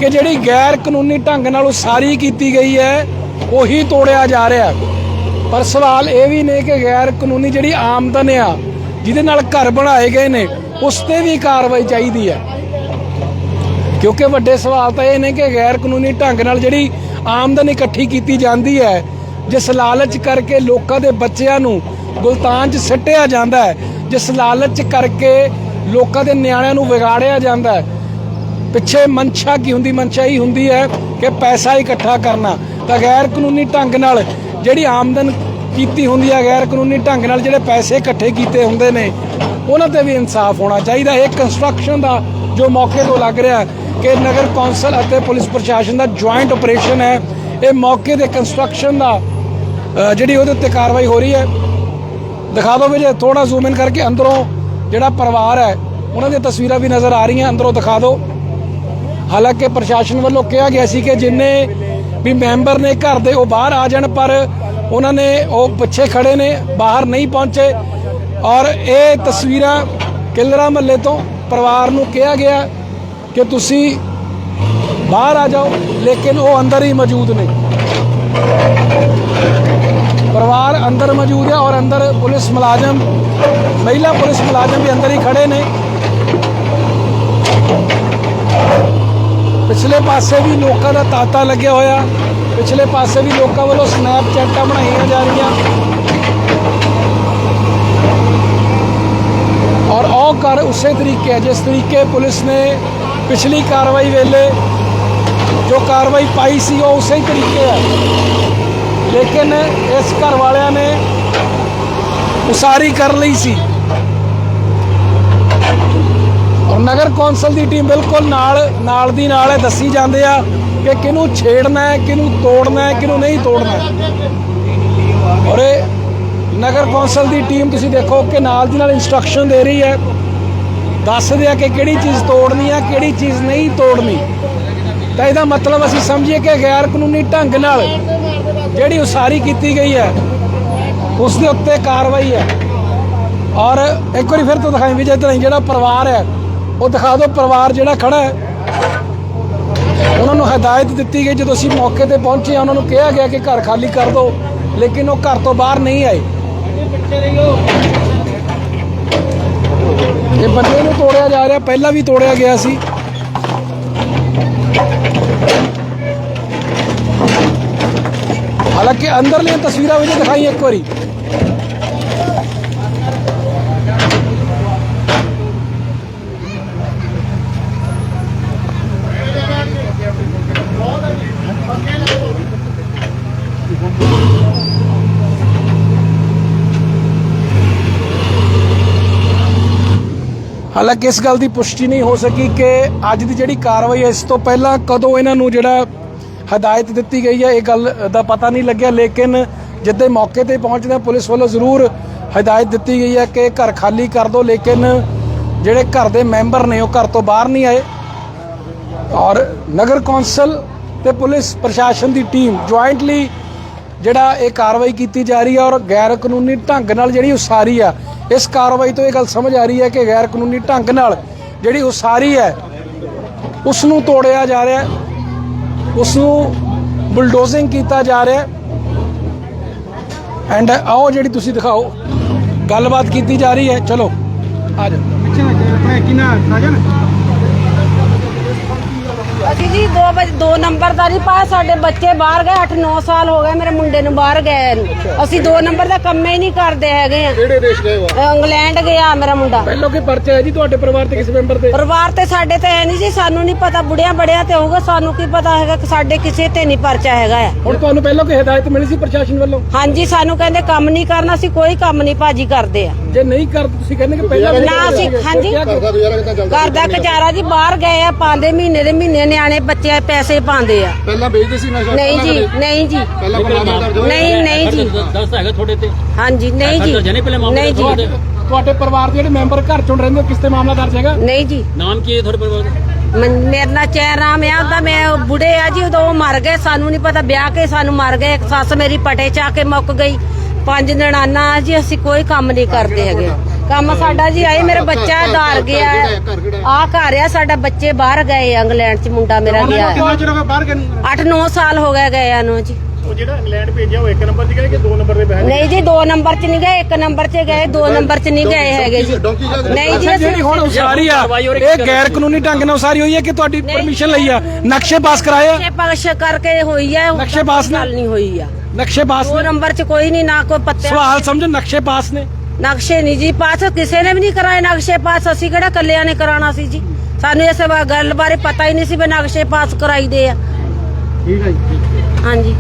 ਕਿ ਜਿਹੜੀ ਗੈਰ ਕਾਨੂੰਨੀ ਢੰਗ ਨਾਲ ਉਸਾਰੀ ਕੀਤੀ ਗਈ ਹੈ, ਉਹੀ ਤੋੜਿਆ ਜਾ ਰਿਹਾ ਹੈ। ਪਰ ਸਵਾਲ ਇਹ ਵੀ ਨੇ ਕਿ ਗੈਰ ਕਾਨੂੰਨੀ ਜਿਹੜੀ ਆਮਦਨ ਆ, ਜਿਹਦੇ ਨਾਲ ਘਰ ਬਣਾਏ ਗਏ ਨੇ, ਉਸ ਤੇ ਵੀ ਕਾਰਵਾਈ ਚਾਹੀਦੀ ਹੈ ਕਿਉਂਕਿ ਵੱਡੇ ਸਵਾਲ ਤਾਂ ਇਹ ਨੇ ਕਿ ਗੈਰ ਕਾਨੂੰਨੀ ਢੰਗ ਨਾਲ ਜਿਹੜੀ ਆਮਦਨ ਇਕੱਠੀ ਕੀਤੀ ਜਾਂਦੀ ਹੈ ਜਿਸ ਲਾਲਚ ਕਰਕੇ ਲੋਕਾਂ ਦੇ ਬੱਚਿਆਂ ਨੂੰ ਗੁਲਤਾਨ 'ਚ ਸਿੱਟਿਆ ਜਾਂਦਾ ਹੈ, ਜਿਸ ਲਾਲਚ ਕਰਕੇ ਲੋਕਾਂ ਦੇ ਨਿਆਣਿਆਂ ਨੂੰ ਵਿਗਾੜਿਆ ਜਾਂਦਾ ਹੈ। ਪਿੱਛੇ ਮਨਸ਼ਾ ਕੀ ਹੁੰਦੀ? ਮਨਸ਼ਾ ਹੀ ਹੁੰਦੀ ਹੈ ਕਿ ਪੈਸਾ ਇਕੱਠਾ ਕਰਨਾ। ਤਾਂ ਗੈਰ ਕਾਨੂੰਨੀ ਢੰਗ ਨਾਲ ਜਿਹੜੀ ਆਮਦਨ ਕੀਤੀ ਹੁੰਦੀ ਹੈ, ਗੈਰ ਕਾਨੂੰਨੀ ਢੰਗ ਨਾਲ ਜਿਹੜੇ ਪੈਸੇ ਇਕੱਠੇ ਕੀਤੇ ਹੁੰਦੇ ਨੇ, ਉਹਨਾਂ ਤੇ ਵੀ ਇਨਸਾਫ ਹੋਣਾ ਚਾਹੀਦਾ ਇਹ ਕੰਸਟਰਕਸ਼ਨ ਦਾ ਜੋ ਮੌਕੇ ਤੋਂ ਲੱਗ ਰਿਹਾ ਕਿ ਨਗਰ ਕੌਂਸਲ ਅਤੇ ਪੁਲਿਸ ਪ੍ਰਸ਼ਾਸਨ ਦਾ ਜੁਆਇੰਟ ਆਪਰੇਸ਼ਨ ਹੈ। ਇਹ ਮੌਕੇ ਦੇ ਕੰਸਟਰਕਸ਼ਨ ਦਾ ਜਿਹੜੀ ਉਹਦੇ ਉੱਤੇ ਕਾਰਵਾਈ ਹੋ ਰਹੀ ਹੈ, ਦਿਖਾ ਦਿਓ ਵੀ ਜੇ ਥੋੜਾ ਜ਼ੂਮ ਇਨ ਕਰਕੇ ਅੰਦਰੋਂ ਜਿਹੜਾ ਪਰਿਵਾਰ ਹੈ, ਉਹਨਾਂ ਦੀਆਂ ਤਸਵੀਰਾਂ ਵੀ ਨਜ਼ਰ ਆ ਰਹੀਆਂ, ਅੰਦਰੋਂ ਦਿਖਾ ਦਿਓ। ਹਾਲਾਂਕਿ ਪ੍ਰਸ਼ਾਸਨ ਵੱਲੋਂ ਕਿਹਾ ਗਿਆ ਸੀ ਕਿ ਜਿੰਨੇ ਵੀ ਮੈਂਬਰ ਨੇ ਘਰ ਦੇ, ਉਹ ਬਾਹਰ ਆ ਜਾਣ, ਪਰ ਉਹਨਾਂ ਨੇ ਉਹ ਪਿੱਛੇ ਖੜੇ ਨੇ, ਬਾਹਰ ਨਹੀਂ ਪਹੁੰਚੇ। ਔਰ ਇਹ ਤਸਵੀਰਾਂ ਕਿਲਰਾ ਮਹੱਲੇ ਤੋਂ ਪਰਿਵਾਰ ਨੂੰ ਕਿਹਾ ਗਿਆ ਕਿ ਤੁਸੀਂ ਬਾਹਰ ਆ ਜਾਓ, ਲੇਕਿਨ ਉਹ ਅੰਦਰ ਹੀ ਮੌਜੂਦ ਨੇ। ਪਰਿਵਾਰ ਅੰਦਰ ਮੌਜੂਦ ਹੈ ਔਰ ਅੰਦਰ ਪੁਲਿਸ ਮੁਲਾਜ਼ਮ ਮਹਿਲਾ ਪੁਲਿਸ ਮੁਲਾਜ਼ਮ ਵੀ ਅੰਦਰ ਹੀ ਖੜੇ ਨੇ ਪਿਛਲੇ ਪਾਸੇ ਵੀ ਲੋਕਾਂ ਦਾ ਤਾਂਤਾ ਲੱਗਿਆ ਹੋਇਆ ਪਿਛਲੇ ਪਾਸੇ ਵੀ ਲੋਕਾਂ ਵੱਲੋਂ ਸਨੈਪਚੈਟਾਂ ਬਣਾਈਆਂ ਜਾ ਰਹੀਆਂ ਔਰ ਉਹ ਕਰ ਉਸੇ ਤਰੀਕੇ ਹੈ ਜਿਸ ਤਰੀਕੇ ਪੁਲਿਸ ਨੇ ਪਿਛਲੀ ਕਾਰਵਾਈ ਵੇਲੇ ਜੋ ਕਾਰਵਾਈ ਪਾਈ ਸੀ ਉਹ ਉਸੇ ਹੀ ਤਰੀਕੇ ਹੈ ਲੇਕਿਨ ਇਸ ਘਰ ਵਾਲਿਆਂ ਨੇ ਉਸਾਰੀ ਕਰ ਲਈ ਸੀ। ਔਰ ਨਗਰ ਕੌਂਸਲ ਦੀ ਟੀਮ ਬਿਲਕੁਲ ਨਾਲ ਨਾਲ ਦੀ ਨਾਲ ਇਹ ਦੱਸੀ ਜਾਂਦੇ ਆ ਕਿ ਕਿਹਨੂੰ ਛੇੜਨਾ ਹੈ, ਕਿਹਨੂੰ ਤੋੜਨਾ ਹੈ, ਕਿਹਨੂੰ ਨਹੀਂ ਤੋੜਨਾ ਔਰ ਇਹ ਨਗਰ ਕੌਂਸਲ ਦੀ ਟੀਮ ਤੁਸੀਂ ਦੇਖੋ ਕਿ ਨਾਲ ਦੀ ਨਾਲ ਇਨਸਟਰਕਸ਼ਨ ਦੇ ਰਹੀ ਹੈ। ਦੱਸਦੇ ਆ ਕਿ ਕਿਹੜੀ ਚੀਜ਼ ਤੋੜਨੀ ਆ ਕਿਹੜੀ ਚੀਜ਼ ਨਹੀਂ ਤੋੜਨੀ। ਤਾਂ ਇਹਦਾ ਮਤਲਬ ਅਸੀਂ ਸਮਝੀਏ ਕਿ ਗੈਰ ਕਾਨੂੰਨੀ ਢੰਗ ਨਾਲ ਜਿਹੜੀ ਉਸਾਰੀ ਕੀਤੀ ਗਈ ਹੈ, ਉਸ ਦੇ ਉੱਤੇ ਕਾਰਵਾਈ ਹੈ। ਔਰ ਇੱਕ ਵਾਰੀ ਫਿਰ ਤੋਂ ਦਿਖਾਈ ਵੀ ਜੇ ਜਿਹੜਾ ਪਰਿਵਾਰ ਹੈ, ਉਹ ਦਿਖਾ ਦਿਓ ਪਰਿਵਾਰ ਜਿਹੜਾ ਖੜਾ ਹੈ। ਉਹਨਾਂ ਨੂੰ ਹਦਾਇਤ ਦਿੱਤੀ ਗਈ, ਜਦੋਂ ਅਸੀਂ ਮੌਕੇ ਤੇ ਪਹੁੰਚੇ ਉਹਨਾਂ ਨੂੰ ਕਿਹਾ ਗਿਆ ਕਿ ਘਰ ਖਾਲੀ ਕਰ ਦਿਓ, ਲੇਕਿਨ ਉਹ ਘਰ ਤੋਂ ਬਾਹਰ ਨਹੀਂ ਆਏ। ਇਹ ਬੰਦੇ ਨੂੰ ਤੋੜਿਆ ਜਾ ਰਿਹਾ, ਪਹਿਲਾਂ ਵੀ ਤੋੜਿਆ ਗਿਆ ਸੀ। ਹਾਲਾਂਕਿ ਅੰਦਰਲੀਆਂ ਤਸਵੀਰਾਂ ਵੀ ਜੇ ਦਿਖਾਈ ਇੱਕ ਵਾਰੀ। ਹਾਲਾਂਕਿ ਇਸ ਗੱਲ ਦੀ ਪੁਸ਼ਟੀ ਨਹੀਂ ਹੋ ਸਕੀ ਕਿ ਅੱਜ ਦੀ ਜਿਹੜੀ ਕਾਰਵਾਈ ਹੈ, ਇਸ ਤੋਂ ਪਹਿਲਾਂ ਕਦੋਂ ਇਹਨਾਂ ਨੂੰ ਜਿਹੜਾ ਹਦਾਇਤ ਦਿੱਤੀ ਗਈ ਹੈ, ਇਹ ਗੱਲ ਦਾ ਪਤਾ ਨਹੀਂ ਲੱਗਿਆ, ਲੇਕਿਨ ਜਿੱਦੇ ਮੌਕੇ ਤੇ ਪਹੁੰਚਦੇ ਪੁਲਿਸ ਵੱਲੋਂ ਜ਼ਰੂਰ ਹਦਾਇਤ ਦਿੱਤੀ ਗਈ ਹੈ ਕਿ ਘਰ ਖਾਲੀ ਕਰ ਦਿਓ, ਲੇਕਿਨ ਜਿਹੜੇ ਘਰ ਦੇ ਮੈਂਬਰ ਨੇ, ਉਹ ਘਰ ਤੋਂ ਬਾਹਰ ਨਹੀਂ ਆਏ। ਔਰ ਨਗਰ ਕੌਂਸਲ ਤੇ ਪੁਲਿਸ ਪ੍ਰਸ਼ਾਸਨ ਦੀ ਟੀਮ ਜੁਆਇੰਟਲੀ ਜਿਹੜਾ ਇਹ ਕਾਰਵਾਈ ਕੀਤੀ ਜਾ ਰਹੀ ਹੈ ਔਰ ਗੈਰ ਕਾਨੂੰਨੀ ਢੰਗ ਨਾਲ ਜਿਹੜੀ ਉਸਾਰੀ ਆ, ਇਸ ਕਾਰਵਾਈ ਤੋਂ ਇਹ ਗੱਲ ਸਮਝ ਆ ਰਹੀ ਹੈ ਕਿ ਗੈਰ ਕਾਨੂੰਨੀ ਢੰਗ ਨਾਲ ਜਿਹੜੀ ਉਸਾਰੀ ਹੈ ਉਸ ਨੂੰ ਤੋੜਿਆ ਜਾ ਰਿਹਾ ਹੈ। ਉਸ ਨੂੰ ਬੁਲਡੋਜ਼ਿੰਗ ਕੀਤਾ ਜਾ ਰਿਹਾ ਐਂਡ ਆਓ ਜਿਹੜੀ ਤੁਸੀਂ ਦਿਖਾਓ, ਗੱਲਬਾਤ ਕੀਤੀ ਜਾ ਰਹੀ ਹੈ। ਚਲੋ, ਆ ਜਾਓ। ਪਿੱਛੇ ਆਪਣੇ ਕਿਨਾ ਸਾਜਨ ਅਸੀਂ ਜੀ 2 ਵਜੇ 2 ਨੰਬਰ ਦਾ ਨਹੀਂ ਪਾਇਆ ਸਾਡੇ ਬੱਚੇ ਬਾਹਰ ਗਏ 8-9 ਸਾਲ ਹੋ ਗਏ ਮੇਰੇ ਮੁੰਡੇ ਨੂੰ ਬਾਹਰ ਗਏ ਨੂੰ। ਅਸੀਂ 2 ਨੰਬਰ ਦਾ ਕੰਮ ਹੀ ਨਹੀਂ ਕਰਦੇ ਹੈਗੇ ਆ। ਕਿਹੜੇ ਦੇਸ਼ ਗਏ ਹੋ? ਇੰਗਲੈਂਡ ਗਿਆ ਮੇਰਾ ਮੁੰਡਾ। ਪਹਿਲਾਂ ਕੀ ਪਰਚਾ ਹੈ ਜੀ ਤੁਹਾਡੇ ਪਰਿਵਾਰ ਤੇ ਕਿਸੇ ਮੈਂਬਰ ਤੇ? ਪਰਿਵਾਰ ਤੇ ਸਾਡੇ ਤੇ ਹੈ ਨਹੀਂ ਜੀ ਸਾਨੂੰ ਨਹੀਂ ਪਤਾ ਬੁੜਿਆਂ ਬੜਿਆਂ ਤੇ ਹੋਊਗਾ ਸਾਨੂੰ ਕੀ ਪਤਾ ਹੈਗਾ ਕਿ ਸਾਡੇ ਕਿਸੇ ਤੇ ਨਹੀਂ ਪਰਚਾ ਹੈਗਾ ਆ ਹੁਣ ਤੁਹਾਨੂੰ ਪਹਿਲਾਂ ਕੋਈ ਹਦਾਇਤ ਮਿਲੀ ਸੀ ਪ੍ਰਸ਼ਾਸਨ ਵੱਲੋਂ? ਹਾਂਜੀ ਸਾਨੂੰ ਕਹਿੰਦੇ ਕੰਮ ਨਹੀਂ ਕਰਨਾ ਅਸੀਂ ਕੋਈ ਕੰਮ ਨਹੀਂ ਭਾਜੀ ਕਰਦੇ ਆ। ਜੇ ਨਹੀਂ ਕਰ ਤੁਸੀਂ ਕਹਿੰਦੇ ਕਿ ਪਹਿਲਾਂ ਨਾ ਅਸੀਂ ਹਾਂਜੀ ਘਰ ਦਾ ਗੁਜ਼ਾਰਾ ਕਿੱਦਾਂ ਚੱਲਦਾ? ਘਰ ਦਾ ਗੁਜ਼ਾਰਾ ਜੀ ਬਾਹਰ ਗਏ ਆ ਪਾਉਂਦੇ ਮਹੀਨੇ ਦੇ ਮਹੀਨੇ ਨਿਆਣੇ ਬੱਚੇ ਪੈਸੇ ਪਾਉਂਦੇ ਆ। ਪਹਿਲਾਂ ਵੇਚਦੇ ਸੀ ਨਸ਼ਾ ਨਹੀਂ ਜੀ ਨਹੀਂ ਜੀ। ਪਹਿਲਾਂ ਮਾਮਲਾ ਦਰਜ ਹੋਇਆ ਨਹੀਂ ਨਹੀਂ ਜੀ। ਦੱਸ ਹੈਗਾ ਤੁਹਾਡੇ ਤੇ। ਹਾਂਜੀ ਨਹੀਂ ਜੀ। ਨਹੀਂ ਪਹਿਲੇ ਮਾਮਲੇ ਨਹੀਂ ਜੀ। ਤੁਹਾਡੇ? ਪਰਿਵਾਰ ਦੇ ਜਿਹੜੇ ਮੈਂਬਰ ਘਰ ਚੋਂ ਰਹਿੰਦੇ ਹੋ ਕਿਸ ਤੇ ਮਾਮਲਾ ਦਰਜ ਹੈਗਾ? ਨਹੀਂ ਜੀ। ਨਾਮ ਕੀ ਹੈ ਤੁਹਾਡੇ ਪਰਿਵਾਰ ਦਾ? ਮੇਰੇ ਨਾਲ ਚੈਨ ਰਾਮ ਆ ਉਹਦਾ ਮੈਂ ਉਹ ਬੁੜੇ ਆ ਜੀ ਉਦੋਂ ਉਹ ਮਰ ਗਏ ਸਾਨੂੰ ਨਹੀਂ ਪਤਾ ਵਿਆਹ ਕੇ ਸਾਨੂੰ ਮਰ ਗਏ ਇੱਕ ਸੱਸ ਮੇਰੀ ਪਟੇ ਚ ਆ ਕੇ ਮੁੱਕ ਗਈ ਪੰਜ ਨਣਾਨਾ ਜੀ ਅਸੀਂ ਕੋਈ ਕੰਮ ਨਹੀਂ ਕਰਦੇ ਹੈਗੇ। ਕੰਮ ਸਾਡਾ ਜੀ ਆਏ ਮੇਰਾ ਬੱਚਾ ਧਾਰ ਗਿਆ। ਆ ਘਰ ਆ ਸਾਡਾ ਬੱਚੇ ਬਾਹਰ ਗਏ ਆ, ਇੰਗਲੈਂਡ ਚ ਮੁੰਡਾ ਮੇਰਾ ਗਿਆ। ਕਿੰਨਾ ਚਿਰ ਹੋ ਗਿਆ ਬਾਹਰ ਗਏ ਨੂੰ? 8-9 ਸਾਲ ਹੋ ਗਏ ਗਏ ਨੂੰ ਜੀ। ਉਹ ਜਿਹੜਾ ਇੰਗਲੈਂਡ ਭੇਜਿਆ ਉਹ ਇੱਕ ਨੰਬਰ 'ਚ ਗਿਆ ਕਿ ਦੋ ਨੰਬਰ ਦੇ ਬਹਿ ਨਹੀਂ ਜੀ 2 ਨੰਬਰ ਚ ਨਹੀਂ ਗਏ 1 ਨੰਬਰ ਚ ਗਏ 2 ਨੰਬਰ ਚ ਨਹੀਂ ਗਏ ਹੈਗੇ ਜੀ। ਨਹੀਂ ਜੀ ਜਿਹੜੀ ਹੁਣ ਉਸਾਰੀ ਆ ਇਹ ਗੈਰ ਕਾਨੂੰਨੀ ਢੰਗ ਨਾਲ ਉਸਾਰੀ ਹੋਈ ਹੈ ਕਿ ਤੁਹਾਡੀ ਪਰਮਿਸ਼ਨ ਲਈ ਆ? ਨਕਸ਼ੇ ਪਾਸ ਕਰਾਏ ਆ? ਨਕਸ਼ੇ ਕਰਕੇ ਹੋਈ ਹੈ ਨਕਸ਼ੇ ਪਾਸ ਨਹੀਂ ਹੋਈ ਆ। ਨਕਸ਼ੇ ਪਾਸ ਦੋ ਨੇ? ਨੰਬਰ ਚ ਕੋਈ ਨਹੀਂ ਨਾ ਕੋਈ ਪੱਤੇ ਸਵਾਲ ਸਮਝੋ ਨਕਸ਼ੇ ਪਾਸ ਨੇ? ਨਕਸ਼ੇ ਨਹੀਂ ਜੀ ਪਾਸ ਕਿਸੇ ਨੇ ਵੀ ਨਹੀਂ ਕਰਾਏ ਨਕਸ਼ੇ ਪਾਸ ਅਸੀਂ ਕਿਹੜਾ ਕੱਲਿਆਂ ਨੇ ਕਰਾਉਣਾ ਸੀ ਜੀ? ਸਾਨੂੰ ਇਸ ਗੱਲ ਬਾਰੇ ਪਤਾ ਹੀ ਨਹੀਂ ਸੀ ਵੀ ਨਕਸ਼ੇ ਪਾਸ ਕਰਾਈਦੇ ਆ। ਠੀਕ ਹੈ ਜੀ। ਹਾਂਜੀ।